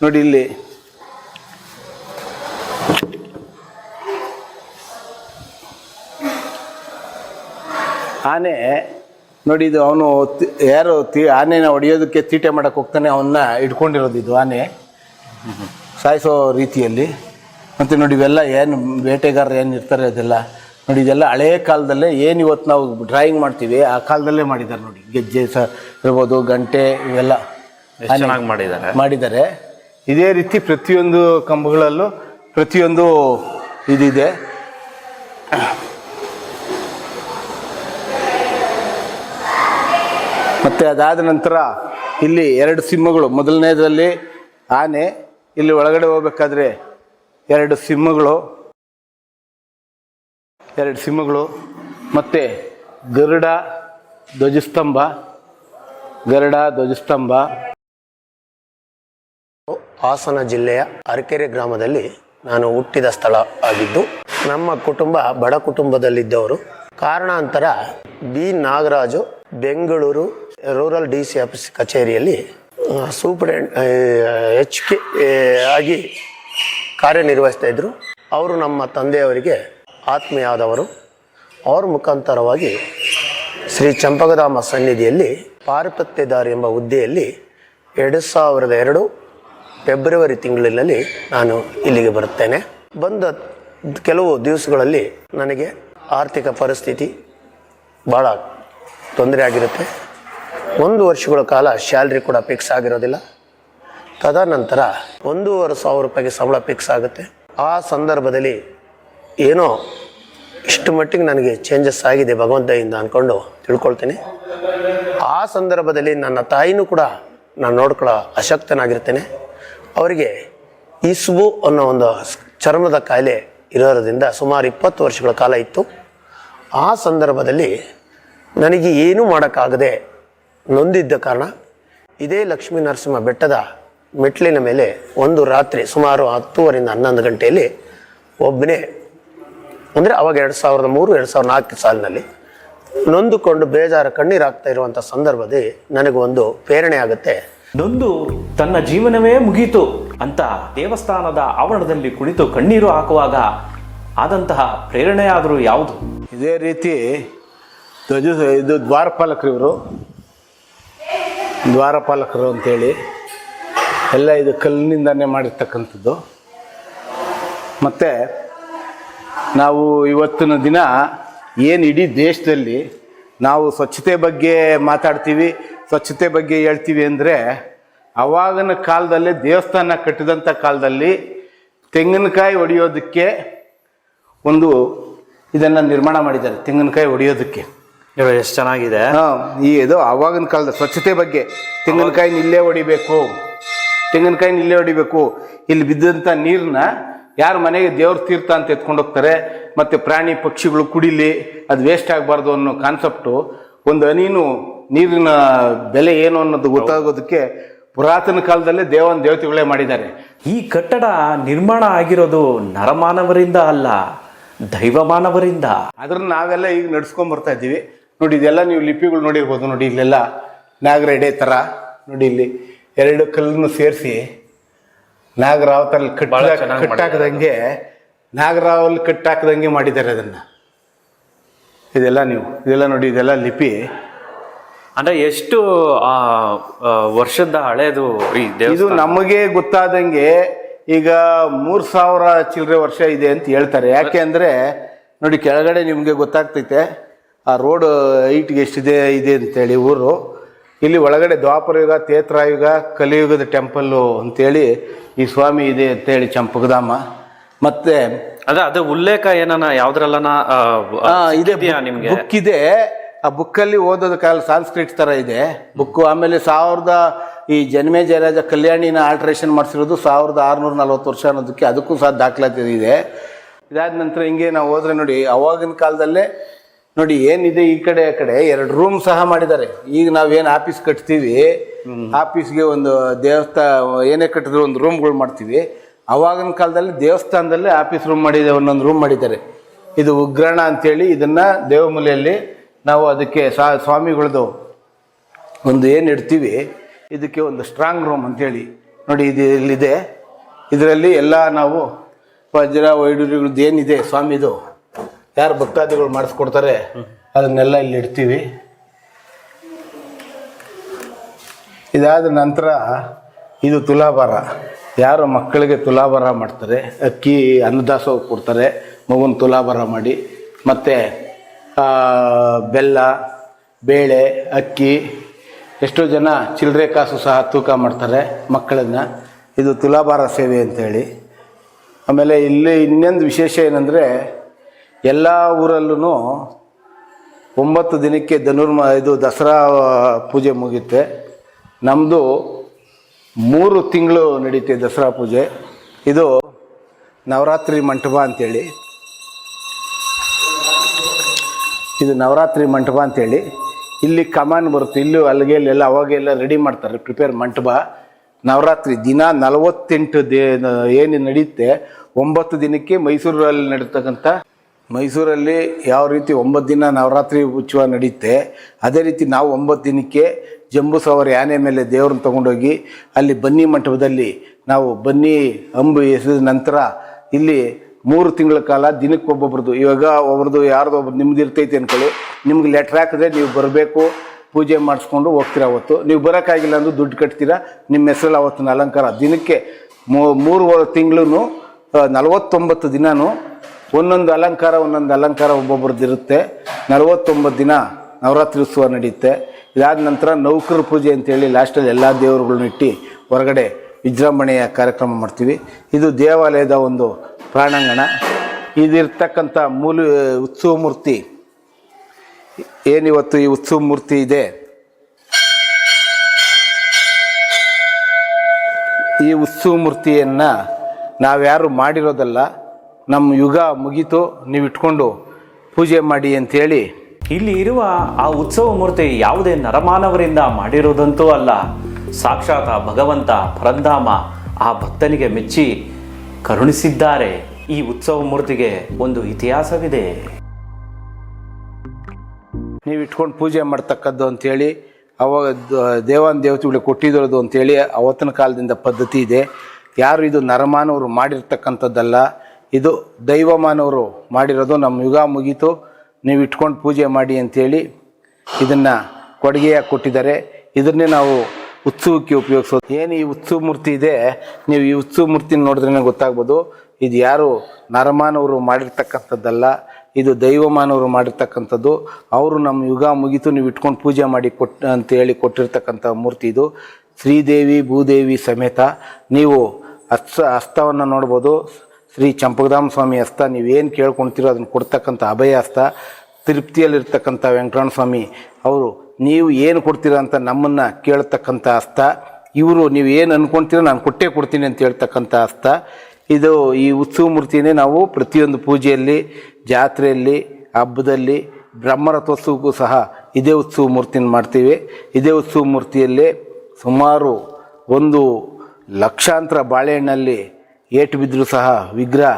ನೋಡಿ ಇಲ್ಲಿ. ಆನೆ ನೋಡಿ ಇದು ಅವನು ಯಾರು ತಿ ಆನೆನ ಹೊಡೆಯೋದಕ್ಕೆ ತೀಟೆ ಮಾಡಕ್ಕೆ ಹೋಗ್ತಾನೆ ಅವನ್ನ ಇಟ್ಕೊಂಡಿರೋದು ಇದು ಆನೆ. ಸಾಯಿಸೋ ರೀತಿಯಲ್ಲಿ. ಮತ್ತು ನೋಡಿ ಇವೆಲ್ಲ ಏನು ಬೇಟೆಗಾರರು ಏನು ಇರ್ತಾರೆ ಅದೆಲ್ಲ. ನೋಡಿ ಇದೆಲ್ಲ ಹಳೆಯ ಕಾಲದಲ್ಲೇ ಏನು ಇವತ್ತು ನಾವು ಡ್ರಾಯಿಂಗ್ ಮಾಡ್ತೀವಿ ಆ ಕಾಲದಲ್ಲೇ ಮಾಡಿದ್ದಾರೆ ನೋಡಿ. ಗೆಜ್ಜೆ ಸಹ ಇರ್ಬೋದು ಗಂಟೆ ಇವೆಲ್ಲ ಚೆನ್ನಾಗಿ ಮಾಡಿದ್ದಾರೆ. ಮಾಡಿದ್ದಾರೆ. ಇದೇ ರೀತಿ ಪ್ರತಿಯೊಂದು ಕಂಬಗಳಲ್ಲೂ ಪ್ರತಿಯೊಂದು ಇದಿದೆ. ಮತ್ತು ಅದಾದ ನಂತರ ಇಲ್ಲಿ ಎರಡು ಸಿಂಹಗಳು, ಮೊದಲನೇದರಲ್ಲಿ ಆನೆ, ಇಲ್ಲಿ ಒಳಗಡೆ ಹೋಗ್ಬೇಕಾದ್ರೆ ಎರಡು ಸಿಂಹಗಳು ಎರಡು ಸಿಂಹಗಳು, ಮತ್ತು ಗರುಡ ಧ್ವಜಸ್ತಂಭ ಗರುಡ ಧ್ವಜಸ್ತಂಭ. ಹಾಸನ ಜಿಲ್ಲೆಯ ಅರಕೆರೆ ಗ್ರಾಮದಲ್ಲಿ ನಾನು ಹುಟ್ಟಿದ ಸ್ಥಳ ಆಗಿದ್ದು, ನಮ್ಮ ಕುಟುಂಬ ಬಡ ಕುಟುಂಬದಲ್ಲಿದ್ದವರು. ಕಾರಣಾಂತರ B Nagaraju, Bengaluru rural D C office ಕಚೇರಿಯಲ್ಲಿ ಸೂಪರಿಂಟ್ ಎಚ್ ಕೆ ಆಗಿ ಕಾರ್ಯನಿರ್ವಹಿಸ್ತಾ ಇದ್ದರು ಅವರು ನಮ್ಮ ತಂದೆಯವರಿಗೆ ಆತ್ಮೀಯಾದವರು ಅವ್ರ ಮುಖಾಂತರವಾಗಿ ಶ್ರೀ ಚಂಪಕಧಾಮ ಸನ್ನಿಧಿಯಲ್ಲಿ ಪಾರಿಪತ್ಯದಾರ್ ಎಂಬ ಹುದ್ದೆಯಲ್ಲಿ ಎರಡು ಸಾವಿರದ ಎರಡು ಫೆಬ್ರವರಿ ತಿಂಗಳಿನಲ್ಲಿ ನಾನು ಇಲ್ಲಿಗೆ ಬರುತ್ತೇನೆ. ಬಂದ ಕೆಲವು ದಿವಸಗಳಲ್ಲಿ ನನಗೆ ಆರ್ಥಿಕ ಪರಿಸ್ಥಿತಿ ಭಾಳ ತೊಂದರೆ ಆಗಿರುತ್ತೆ. ಒಂದು ವರ್ಷಗಳ ಕಾಲ ಸ್ಯಾಲ್ರಿ ಕೂಡ ಫಿಕ್ಸ್ ಆಗಿರೋದಿಲ್ಲ. ತದನಂತರ ಒಂದೂವರೆ ಸಾವಿರ ರೂಪಾಯಿಗೆ ಸಂಬಳ ಫಿಕ್ಸ್ ಆಗುತ್ತೆ. ಆ ಸಂದರ್ಭದಲ್ಲಿ ಏನೋ ಇಷ್ಟು ಮಟ್ಟಿಗೆ ನನಗೆ ಚೇಂಜಸ್ ಆಗಿದೆ ಭಗವಂತಯಿಂದ ಅಂದ್ಕೊಂಡು ತಿಳ್ಕೊಳ್ತೀನಿ. ಆ ಸಂದರ್ಭದಲ್ಲಿ ನನ್ನ ತಾಯಿನೂ ಕೂಡ ನಾನು ನೋಡ್ಕೊಳ್ಳೋ ಅಶಕ್ತನಾಗಿರ್ತೇನೆ. ಅವರಿಗೆ ಇಸ್ಬು ಅನ್ನೋ ಒಂದು ಚರ್ಮದ ಕಾಯಿಲೆ ಇರೋದ್ರಿಂದ ಸುಮಾರು ಇಪ್ಪತ್ತು ವರ್ಷಗಳ ಕಾಲ ಇತ್ತು. ಆ ಸಂದರ್ಭದಲ್ಲಿ ನನಗೆ ಏನೂ ಮಾಡೋಕ್ಕಾಗದೆ ನೊಂದಿದ್ದ ಕಾರಣ ಇದೇ ಲಕ್ಷ್ಮೀ ನರಸಿಂಹ ಬೆಟ್ಟದ ಮೆಟ್ಲಿನ ಮೇಲೆ ಒಂದು ರಾತ್ರಿ ಸುಮಾರು ಹತ್ತುವರಿಂದ ಹನ್ನೊಂದು ಗಂಟೆಯಲ್ಲಿ ಒಬ್ಬನೇ ಅಂದರೆ ಅವಾಗ ಎರಡು ಸಾವಿರದ ಮೂರು ಎರಡು ಸಾವಿರದ ನಾಲ್ಕು ಸಾಲಿನಲ್ಲಿ ನೊಂದುಕೊಂಡು ಬೇಜಾರು ಕಣ್ಣೀರು ಆಗ್ತಾ ಇರುವಂಥ ಸಂದರ್ಭದಲ್ಲಿ ನನಗೆ ಒಂದು ಪ್ರೇರಣೆ ಆಗುತ್ತೆ. ನೊಂದು ತನ್ನ ಜೀವನವೇ ಮುಗೀತು ಅಂತ ದೇವಸ್ಥಾನದ ಆವರಣದಲ್ಲಿ ಕುಳಿತು ಕಣ್ಣೀರು ಹಾಕುವಾಗ ಆದಂತಹ ಪ್ರೇರಣೆಯಾದರೂ ಯಾವುದು? ಇದೇ ರೀತಿ ಧ್ವಜ ಇದು ದ್ವಾರಪಾಲಕರು ಇವರು ದ್ವಾರಪಾಲಕರು ಅಂತೇಳಿ ಎಲ್ಲ ಇದು ಕಲ್ಲಿನಿಂದನೇ ಮಾಡಿರ್ತಕ್ಕಂಥದ್ದು. ಮತ್ತು ನಾವು ಇವತ್ತಿನ ದಿನ ಏನು ಇಡೀ ದೇಶದಲ್ಲಿ ನಾವು ಸ್ವಚ್ಛತೆ ಬಗ್ಗೆ ಮಾತಾಡ್ತೀವಿ, ಸ್ವಚ್ಛತೆ ಬಗ್ಗೆ ಹೇಳ್ತೀವಿ ಅಂದರೆ ಅವಾಗಿನ ಕಾಲದಲ್ಲಿ ದೇವಸ್ಥಾನ ಕಟ್ಟಿದಂಥ ಕಾಲದಲ್ಲಿ ತೆಂಗಿನಕಾಯಿ ಹೊಡೆಯೋದಕ್ಕೆ ಒಂದು ಇದನ್ನು ನಿರ್ಮಾಣ ಮಾಡಿದ್ದಾರೆ, ತೆಂಗಿನಕಾಯಿ ಹೊಡೆಯೋದಕ್ಕೆ ಎಷ್ಟು ಚೆನ್ನಾಗಿದೆ? ಈ ಇದು ಆವಾಗಿನ ಕಾಲದ ಸ್ವಚ್ಛತೆ ಬಗ್ಗೆ. ತೆಂಗಿನಕಾಯಿ ಇಲ್ಲೇ ಹೊಡಿಬೇಕು. ತೆಂಗಿನಕಾಯಿ ಇಲ್ಲೇ ಹೊಡಿಬೇಕು. ಇಲ್ಲಿ ಬಿದ್ದಂಥ ನೀರನ್ನ ಯಾರ ಮನೆಗೆ ದೇವ್ರ ತೀರ್ಥ ಅಂತ ಎತ್ಕೊಂಡು ಹೋಗ್ತಾರೆ. ಮತ್ತೆ ಪ್ರಾಣಿ ಪಕ್ಷಿಗಳು ಕುಡಿಲಿ ಅದು ವೇಸ್ಟ್ ಆಗಬಾರ್ದು ಅನ್ನೋ ಕಾನ್ಸೆಪ್ಟು ಒಂದು ಅನೀನು ನೀರಿನ ಬೆಲೆ ಏನು ಅನ್ನೋದು ಗೊತ್ತಾಗೋದಕ್ಕೆ ಪುರಾತನ ಕಾಲದಲ್ಲೇ ದೇವನ ದೇವತೆಗಳೇ ಮಾಡಿದ್ದಾರೆ. ಈ ಕಟ್ಟಡ ನಿರ್ಮಾಣ ಆಗಿರೋದು ನರಮಾನವರಿಂದ ಅಲ್ಲ ದೈವಮಾನವರಿಂದ. ಅದ್ರನ್ನ ನಾವೆಲ್ಲ ಈಗ ನಡ್ಸ್ಕೊಂಡ್ ಬರ್ತಾ ಇದ್ದೀವಿ. ನೋಡಿ ಇದೆಲ್ಲ ನೀವು ಲಿಪಿಗಳು ನೋಡಿರ್ಬೋದು ನೋಡಿ ಇಲ್ಲೆಲ್ಲ ನಾಗರೆಡೆ ಥರ ನೋಡಿ ಇಲ್ಲಿ ಎರಡು ಕಲ್ಲನ್ನು ಸೇರಿಸಿ ನಾಗರಾವತಲ್ಲಿ ಕಟ್ಟ ಕಟ್ಟಾಕದಂಗೆ ನಾಗರಾವಲ್ಲಿ ಕಟ್ಟಾಕದಂಗೆ ಮಾಡಿದ್ದಾರೆ. ಅದನ್ನ. ಇದೆಲ್ಲ ನೀವು ಇದೆಲ್ಲ ನೋಡಿ ಇದೆಲ್ಲ ಲಿಪಿ. ಅಂದ್ರೆ ಎಷ್ಟು ವರ್ಷದ ಹಳೇದು ಈ ಇದು ನಮಗೆ ಗೊತ್ತಾದಂಗೆ ಈಗ ಮೂರ್ ಸಾವಿರ ಚಿಲ್ಲರೆ ವರ್ಷ ಇದೆ ಅಂತ ಹೇಳ್ತಾರೆ. ಯಾಕೆ ಅಂದರೆ ನೋಡಿ ಕೆಳಗಡೆ ನಿಮಗೆ ಗೊತ್ತಾಗ್ತೈತೆ. ಆ ರೋಡ್ ಹೈಟ್ಗೆ ಎಷ್ಟಿದೆ ಇದೆ ಅಂತೇಳಿ ಊರು. ಇಲ್ಲಿ ಒಳಗಡೆ ದ್ವಾಪರ ಯುಗ ತೇತ್ರಾಯುಗ ಕಲಿಯುಗದ ಟೆಂಪಲ್ಲು ಅಂತೇಳಿ ಈ ಸ್ವಾಮಿ ಇದೆ ಅಂತೇಳಿ ಚಂಪಕಧಾಮ ಮತ್ತೆ ಅದ ಅದು ಉಲ್ಲೇಖ ಏನನ ಯಾವ್ದ್ರಲ್ಲನ ಇದೆ ನಿಮಗೆ? ಬುಕ್ ಇದೆ. ಆ ಬುಕ್ಕಲ್ಲಿ ಓದೋದ ಕಾಲ ಸಾಂಸ್ಕ್ರಿಟ್ ತರ ಇದೆ. ಬುಕ್ಕು ಆಮೇಲೆ ಸಾವಿರದ ಈ ಜನ್ಮೇ ಜಯರಾಜ ಕಲ್ಯಾಣಿನ ಆಲ್ಟ್ರೇಷನ್ ಮಾಡಿಸಿರೋದು ಸಾವಿರದ ಆರುನೂರ ನಲ್ವತ್ತು ವರ್ಷ ಅನ್ನೋದಕ್ಕೆ ಅದಕ್ಕೂ ಸಹ ದಾಖಲಾತಿ ಇದೆ. ಇದಾದ ನಂತರ ಹಿಂಗೆ ನಾವು ಹೋದ್ರೆ ನೋಡಿ ಅವಾಗಿನ ಕಾಲದಲ್ಲೇ ನೋಡಿ, ಏನಿದೆ ಈ ಕಡೆ, ಆ ಕಡೆ? ಎರಡು ರೂಮ್ ಸಹ ಮಾಡಿದ್ದಾರೆ. ಈಗ ನಾವೇನು ಆಫೀಸ್ ಕಟ್ತೀವಿ, ಆಫೀಸ್ಗೆ ಒಂದು ದೇವಸ್ಥಾನ ಏನೇ ಕಟ್ಟಿದ್ರು ಒಂದು ರೂಮ್ಗಳು ಮಾಡ್ತೀವಿ. ಅವಾಗಿನ ಕಾಲದಲ್ಲಿ ದೇವಸ್ಥಾನದಲ್ಲಿ ಆಫೀಸ್ ರೂಮ್ ಮಾಡಿದೆ, ಒಂದೊಂದು ರೂಮ್ ಮಾಡಿದ್ದಾರೆ. ಇದು ಉಗ್ರಣ ಅಂತೇಳಿ ಇದನ್ನು ದೇವಮೂಲೆಯಲ್ಲಿ ನಾವು ಅದಕ್ಕೆ ಸಾ ಸ್ವಾಮಿಗಳದ್ದು ಒಂದು ಏನು ಇಡ್ತೀವಿ, ಇದಕ್ಕೆ ಒಂದು ಸ್ಟ್ರಾಂಗ್ ರೂಮ್ ಅಂತೇಳಿ. ನೋಡಿ, ಇದು ಇಲ್ಲಿದೆ ಇದರಲ್ಲಿ ಎಲ್ಲ ನಾವು ವಜ್ರ ವೈಡೂರ್ಯಗಳದ್ದು ಏನಿದೆ ಸ್ವಾಮಿದು? ಯಾರು ಭಕ್ತಾದಿಗಳು ಮಾಡಿಸ್ಕೊಡ್ತಾರೆ, ಅದನ್ನೆಲ್ಲ ಇಲ್ಲಿ ಇಡ್ತೀವಿ. ಇದಾದ ನಂತರ ಇದು ತುಲಾಭಾರ. ಯಾರು ಮಕ್ಕಳಿಗೆ ತುಲಾಭಾರ ಮಾಡ್ತಾರೆ, ಅಕ್ಕಿ ಅನ್ನದಾಸೋಹ ಕೊಡ್ತಾರೆ, ಮಗುನ ತುಲಾಭಾರ ಮಾಡಿ. ಮತ್ತು ಬೆಲ್ಲ, ಬೇಳೆ, ಅಕ್ಕಿ, ಎಷ್ಟೋ ಜನ ಚಿಲ್ಲರೆ ಕಾಸು ಸಹ ತೂಕ ಮಾಡ್ತಾರೆ ಮಕ್ಕಳನ್ನು. ಇದು ತುಲಾಭಾರ ಸೇವೆ ಅಂತೇಳಿ. ಆಮೇಲೆ ಇಲ್ಲಿ ಇನ್ನೊಂದು ವಿಶೇಷ ಏನಂದರೆ ಎಲ್ಲ ಊರಲ್ಲೂ ಒಂಬತ್ತು ದಿನಕ್ಕೆ ಧನುರ್ಮ ಇದು ದಸರಾ ಪೂಜೆ ಮುಗಿಯುತ್ತೆ. ನಮ್ಮದು ಮೂರು ತಿಂಗಳು ನಡೀತೆ ದಸರಾ ಪೂಜೆ. ಇದು ನವರಾತ್ರಿ ಮಂಟಪ ಅಂಥೇಳಿ ಇದು ನವರಾತ್ರಿ ಮಂಟಪ ಅಂಥೇಳಿ ಇಲ್ಲಿ ಕಮಾನ್ ಬರುತ್ತೆ. ಇಲ್ಲೂ ಎಲ್ಲ ಅವಾಗೆಲ್ಲ ರೆಡಿ ಮಾಡ್ತಾರೆ ಪ್ರಿಪೇರ್ ಮಂಟಪ. ನವರಾತ್ರಿ ದಿನ ನಲವತ್ತೆಂಟು ದೇ ಏನು ನಡೆಯುತ್ತೆ ಒಂಬತ್ತು ದಿನಕ್ಕೆ ಮೈಸೂರಲ್ಲಿ ನಡೀತಕ್ಕಂಥ ಮೈಸೂರಲ್ಲಿ ಯಾವ ರೀತಿ ಒಂಬತ್ತು ದಿನ ನವರಾತ್ರಿ ಉತ್ಸವ ನಡೆಯುತ್ತೆ ಅದೇ ರೀತಿ ನಾವು ಒಂಬತ್ತು ದಿನಕ್ಕೆ ಜಂಬೂ ಸವಾರಿ ಆನೆ ಮೇಲೆ ದೇವ್ರನ್ನ ತೊಗೊಂಡೋಗಿ ಅಲ್ಲಿ ಬನ್ನಿ ಮಂಟಪದಲ್ಲಿ ನಾವು ಬನ್ನಿ ಅಂಬು ಎಸೆದ ನಂತರ ಇಲ್ಲಿ ಮೂರು ತಿಂಗಳ ಕಾಲ ದಿನಕ್ಕೆ ಒಬ್ಬೊಬ್ರದ್ದು. ಇವಾಗ ಒಬ್ರದ್ದು ಯಾರ್ದು ಒಬ್ರು ನಿಮ್ದು ಇರ್ತೈತೆ ಅಂದ್ಕೊಳ್ಳಿ ನಿಮ್ಗೆ ಲೆಟ್ರ್ ಹಾಕಿದ್ರೆ ನೀವು ಬರಬೇಕು, ಪೂಜೆ ಮಾಡಿಸ್ಕೊಂಡು ಹೋಗ್ತೀರಾ ಅವತ್ತು. ನೀವು ಬರೋಕ್ಕಾಗಿಲ್ಲ ಅಂದ್ರೆ ದುಡ್ಡು ಕಟ್ತೀರಾ, ನಿಮ್ಮ ಹೆಸರಲ್ಲಿ ಅವತ್ತಿನ ಅಲಂಕಾರ. ದಿನಕ್ಕೆ ಮೂರು ತಿಂಗಳು ನಲವತ್ತೊಂಬತ್ತು ದಿನವೂ ಒಂದೊಂದು ಅಲಂಕಾರ ಒಂದೊಂದು ಅಲಂಕಾರ ಒಬ್ಬೊಬ್ರದ್ದು ಇರುತ್ತೆ. ನಲವತ್ತೊಂಬತ್ತು ದಿನ ನವರಾತ್ರಿ ಉತ್ಸವ ನಡೆಯುತ್ತೆ ಇದಾದ ನಂತರ ನೌಕರ ಪೂಜೆ ಅಂತೇಳಿ ಲಾಸ್ಟಲ್ಲಿ ಎಲ್ಲ ದೇವರುಗಳನ್ನ ಇಟ್ಟು ಹೊರಗಡೆ ವಿಜೃಂಭಣೆಯ ಕಾರ್ಯಕ್ರಮ ಮಾಡ್ತೀವಿ. ಇದು ದೇವಾಲಯದ ಒಂದು ಪ್ರಾಣಾಂಗಣ ಇದಿರ್ತಕ್ಕಂಥ ಮೂಲ ಉತ್ಸವ ಮೂರ್ತಿ. ಏನಿವತ್ತು ಈ ಉತ್ಸವ ಮೂರ್ತಿ ಇದೆ? ಈ ಉತ್ಸವ ಮೂರ್ತಿಯನ್ನು ನಾವ್ಯಾರು ಮಾಡಿರೋದಲ್ಲ ನಮ್ಮ ಯುಗ ಮುಗೀತು ನೀವು ಇಟ್ಕೊಂಡು ಪೂಜೆ ಮಾಡಿ ಅಂತೇಳಿ. ಇಲ್ಲಿ ಇರುವ ಆ ಉತ್ಸವ ಮೂರ್ತಿ ಯಾವುದೇ ನರಮಾನವರಿಂದ ಮಾಡಿರುವುದಂತೂ ಅಲ್ಲ. ಸಾಕ್ಷಾತ್ ಆ ಭಗವಂತ ಪರಂಧಾಮ ಆ ಭಕ್ತನಿಗೆ ಮೆಚ್ಚಿ ಕರುಣಿಸಿದ್ದಾರೆ. ಈ ಉತ್ಸವ ಮೂರ್ತಿಗೆ ಒಂದು ಇತಿಹಾಸವಿದೆ. ನೀವು ಇಟ್ಕೊಂಡು ಪೂಜೆ ಮಾಡ್ತಕ್ಕದ್ದು ಅಂತೇಳಿ ಅವಾಗ ದೇವಾನ ದೇವತೆಗಳಿಗೆ ಕೊಟ್ಟಿರೋದು ಅಂತೇಳಿ ಅವತ್ತಿನ ಕಾಲದಿಂದ ಪದ್ಧತಿ ಇದೆ. ಯಾರು ಇದು ನರಮಾನವರು ಮಾಡಿರ್ತಕ್ಕಂಥದ್ದಲ್ಲ ಇದು ದೈವಮಾನವರು ಮಾಡಿರೋದು ನಮ್ಮ ಯುಗ ಮುಗೀತು. ನೀವು ಇಟ್ಕೊಂಡು ಪೂಜೆ ಮಾಡಿ ಅಂಥೇಳಿ ಇದನ್ನು ಕೊಡುಗೆಯಾಗಿ ಕೊಟ್ಟಿದ್ದಾರೆ. ಇದನ್ನೇ ನಾವು ಉತ್ಸವಕ್ಕೆ ಉಪಯೋಗಿಸೋದು. ಏನು ಈ ಉತ್ಸವ ಮೂರ್ತಿ ಇದೆ? ನೀವು ಈ ಉತ್ಸವ ಮೂರ್ತಿನ ನೋಡಿದ್ರೇ ಗೊತ್ತಾಗ್ಬೋದು. ಇದು ಯಾರು ನರಮಾನವರು ಮಾಡಿರ್ತಕ್ಕಂಥದ್ದಲ್ಲ, ಇದು ದೈವಮಾನವರು ಮಾಡಿರ್ತಕ್ಕಂಥದ್ದು. ಅವರು ನಮ್ಮ ಯುಗ ಮುಗಿತು, ನೀವು ಇಟ್ಕೊಂಡು ಪೂಜೆ ಮಾಡಿ ಕೊಟ್ಟು ಅಂತ ಹೇಳಿ ಕೊಟ್ಟಿರ್ತಕ್ಕಂಥ ಮೂರ್ತಿ ಇದು. ಶ್ರೀದೇವಿ, ಭೂದೇವಿ ಸಮೇತ ನೀವು ಅಸ್ತ ಅಸ್ತವನ್ನು ನೋಡ್ಬೋದು. ಶ್ರೀ ಚಂಪಕಧಾಮ ಸ್ವಾಮಿ ಹಸ್ತ, ನೀವೇನು ಕೇಳ್ಕೊಳ್ತೀರೋ ಅದನ್ನು ಕೊಡ್ತಕ್ಕಂಥ ಅಭಯ ಹಸ್ತ ತೃಪ್ತಿಯಲ್ಲಿರ್ತಕ್ಕಂಥ ವೆಂಕಟರಮಣ ಸ್ವಾಮಿ ಅವರು, ನೀವು ಏನು ಕೊಡ್ತೀರಾ ಅಂತ ನಮ್ಮನ್ನು ಕೇಳ್ತಕ್ಕಂಥ ಹಸ್ತ, ಇವರು ನೀವು ಏನು ಅಂದ್ಕೊಳ್ತೀರೋ ನಾನು ಕೊಟ್ಟೇ ಕೊಡ್ತೀನಿ ಅಂತ ಹೇಳ್ತಕ್ಕಂಥ ಹಸ್ತ. ಇದು ಈ ಉತ್ಸವ ಮೂರ್ತಿನೇ ನಾವು ಪ್ರತಿಯೊಂದು ಪೂಜೆಯಲ್ಲಿ, ಜಾತ್ರೆಯಲ್ಲಿ, ಹಬ್ಬದಲ್ಲಿ, ಬ್ರಹ್ಮರಥೋತ್ಸವಕ್ಕೂ ಸಹ ಇದೇ ಉತ್ಸವ ಮೂರ್ತಿನ ಮಾಡ್ತೀವಿ. ಇದೇ ಉತ್ಸವ ಮೂರ್ತಿಯಲ್ಲಿ ಸುಮಾರು ಒಂದು ಲಕ್ಷಾಂತರ ಬಾಳೆಹಣ್ಣಲ್ಲಿ ಏಟು ಬಿದ್ದರೂ ಸಹ ವಿಗ್ರಹ,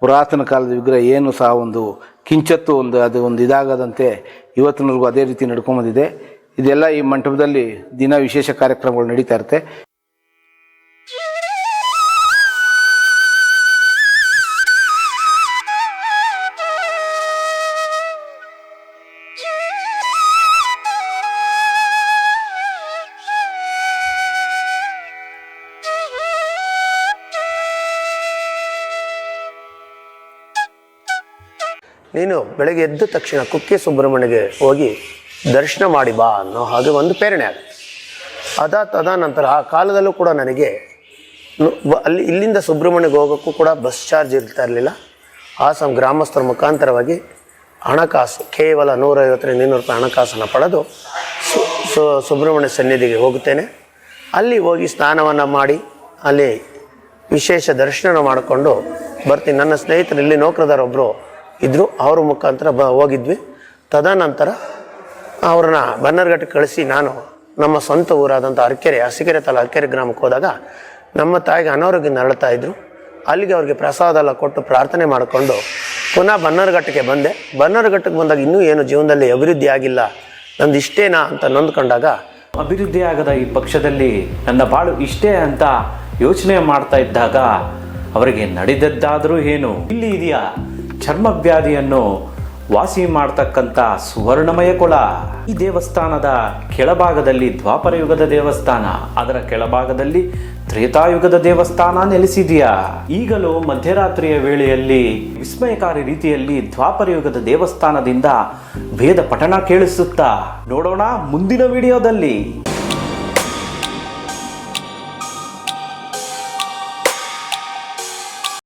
ಪುರಾತನ ಕಾಲದ ವಿಗ್ರಹ ಏನು ಸಹ ಒಂದು ಕಿಂಚತ್ತು ಒಂದು, ಅದು ಒಂದು ಇದಾಗದಂತೆ ಇವತ್ತಿನವರೆಗೂ ಅದೇ ರೀತಿ ನಡ್ಕೊಂಬಂದಿದೆ. ಇದೆಲ್ಲ ಈ ಮಂಟಪದಲ್ಲಿ ದಿನ ವಿಶೇಷ ಕಾರ್ಯಕ್ರಮಗಳು ನಡೀತಾ ಇರುತ್ತೆ. ನೀನು ಬೆಳಗ್ಗೆ ಎದ್ದ ತಕ್ಷಣ ಕುಕ್ಕೆ ಸುಬ್ರಹ್ಮಣ್ಯಗೆ ಹೋಗಿ ದರ್ಶನ ಮಾಡಿ ಬಾ ಅನ್ನೋ ಹಾಗೆ ಒಂದು ಪ್ರೇರಣೆ ಆಗುತ್ತೆ. ತದ ನಂತರ ಆ ಕಾಲದಲ್ಲೂ ಕೂಡ ನನಗೆ ಅಲ್ಲಿ ಇಲ್ಲಿಂದ ಸುಬ್ರಹ್ಮಣ್ಯಗೆ ಹೋಗೋಕ್ಕೂ ಕೂಡ ಬಸ್ ಚಾರ್ಜ್ ಇರ್ತಾ ಇರಲಿಲ್ಲ. ಹಾಸನ ಗ್ರಾಮಸ್ಥರ ಮುಖಾಂತರವಾಗಿ ಹಣಕಾಸು, ಕೇವಲ ನೂರೈವತ್ತರಿಂದ ಇನ್ನೂರು ರೂಪಾಯಿ ಹಣಕಾಸನ್ನು ಪಡೆದು ಸು- ಸು, ಸುಬ್ರಹ್ಮಣ್ಯ ಸನ್ನಿಧಿಗೆ ಹೋಗುತ್ತೇನೆ. ಅಲ್ಲಿ ಹೋಗಿ ಸ್ನಾನವನ್ನು ಮಾಡಿ, ಅಲ್ಲಿ ವಿಶೇಷ ದರ್ಶನ ಮಾಡಿಕೊಂಡು ಬರ್ತೀನಿ. ನನ್ನ ಸ್ನೇಹಿತರು ಇಲ್ಲಿ ನೌಕರದಾರೊಬ್ಬರು ಇದ್ದರು ಅವ್ರ ಮುಖಾಂತರ ಬ ಹೋಗಿದ್ವಿ. ತದನಂತರ ಅವ್ರನ್ನ ಬನ್ನರ್ಘಟ್ಟಕ್ಕೆ ಕಳಿಸಿ ನಾನು ನಮ್ಮ ಸ್ವಂತ ಊರಾದಂಥ ಅರಕೆರೆ ಹಸಿಕೆರೆ ತಲ ಅರಕೆರೆ ಗ್ರಾಮಕ್ಕೆ ಹೋದಾಗ ನಮ್ಮ ತಾಯಿಗೆ ಅನಾರೋಗ್ಯ ನರಳ್ತಾ ಇದ್ದರು ಅಲ್ಲಿಗೆ ಅವ್ರಿಗೆ ಪ್ರಸಾದ ಎಲ್ಲ ಕೊಟ್ಟು ಪ್ರಾರ್ಥನೆ ಮಾಡಿಕೊಂಡು ಪುನಃ ಬನ್ನರ್ಘಟ್ಟಕ್ಕೆ ಬಂದೆ. ಬನ್ನರ್ಘಟ್ಟಕ್ಕೆ ಬಂದಾಗ ಇನ್ನೂ ಏನು ಜೀವನದಲ್ಲಿ ಅಭಿವೃದ್ಧಿ ಆಗಿಲ್ಲ, ನಂದು ಇಷ್ಟೇನಾ ಅಂತ ನೊಂದ್ಕೊಂಡಾಗ ಅಭಿವೃದ್ಧಿ ಆಗದ ಈ ಪಕ್ಷದಲ್ಲಿ ನನ್ನ ಬಾಳು ಇಷ್ಟೇ ಅಂತ ಯೋಚನೆ ಮಾಡ್ತಾ ಇದ್ದಾಗ ಅವರಿಗೆ ನಡೆದದ್ದಾದರೂ ಏನು? ಇಲ್ಲಿ ಇದೆಯಾ? ಚರ್ಮವ್ಯಾಧಿಯನ್ನು ವಾಸಿ ಮಾಡ್ತಕ್ಕಂಥ ಸುವರ್ಣಮಯ ಕೊಳ. ಈ ದೇವಸ್ಥಾನದ ಕೆಳಭಾಗದಲ್ಲಿ ದ್ವಾಪರ ಯುಗದ ದೇವಸ್ಥಾನ. ಅದರ ಕೆಳಭಾಗದಲ್ಲಿ ತ್ರೇತಾಯುಗದ ದೇವಸ್ಥಾನ ನೆಲೆಸಿದೆಯಾ? ಈಗಲೂ ಮಧ್ಯರಾತ್ರಿಯ ವೇಳೆಯಲ್ಲಿ ವಿಸ್ಮಯಕಾರಿ ರೀತಿಯಲ್ಲಿ ದ್ವಾಪರ ಯುಗದ ದೇವಸ್ಥಾನದಿಂದ ವೇದ ಪಠಣ ಕೇಳಿಸುತ್ತಾ ನೋಡೋಣ ಮುಂದಿನ ವಿಡಿಯೋದಲ್ಲಿ.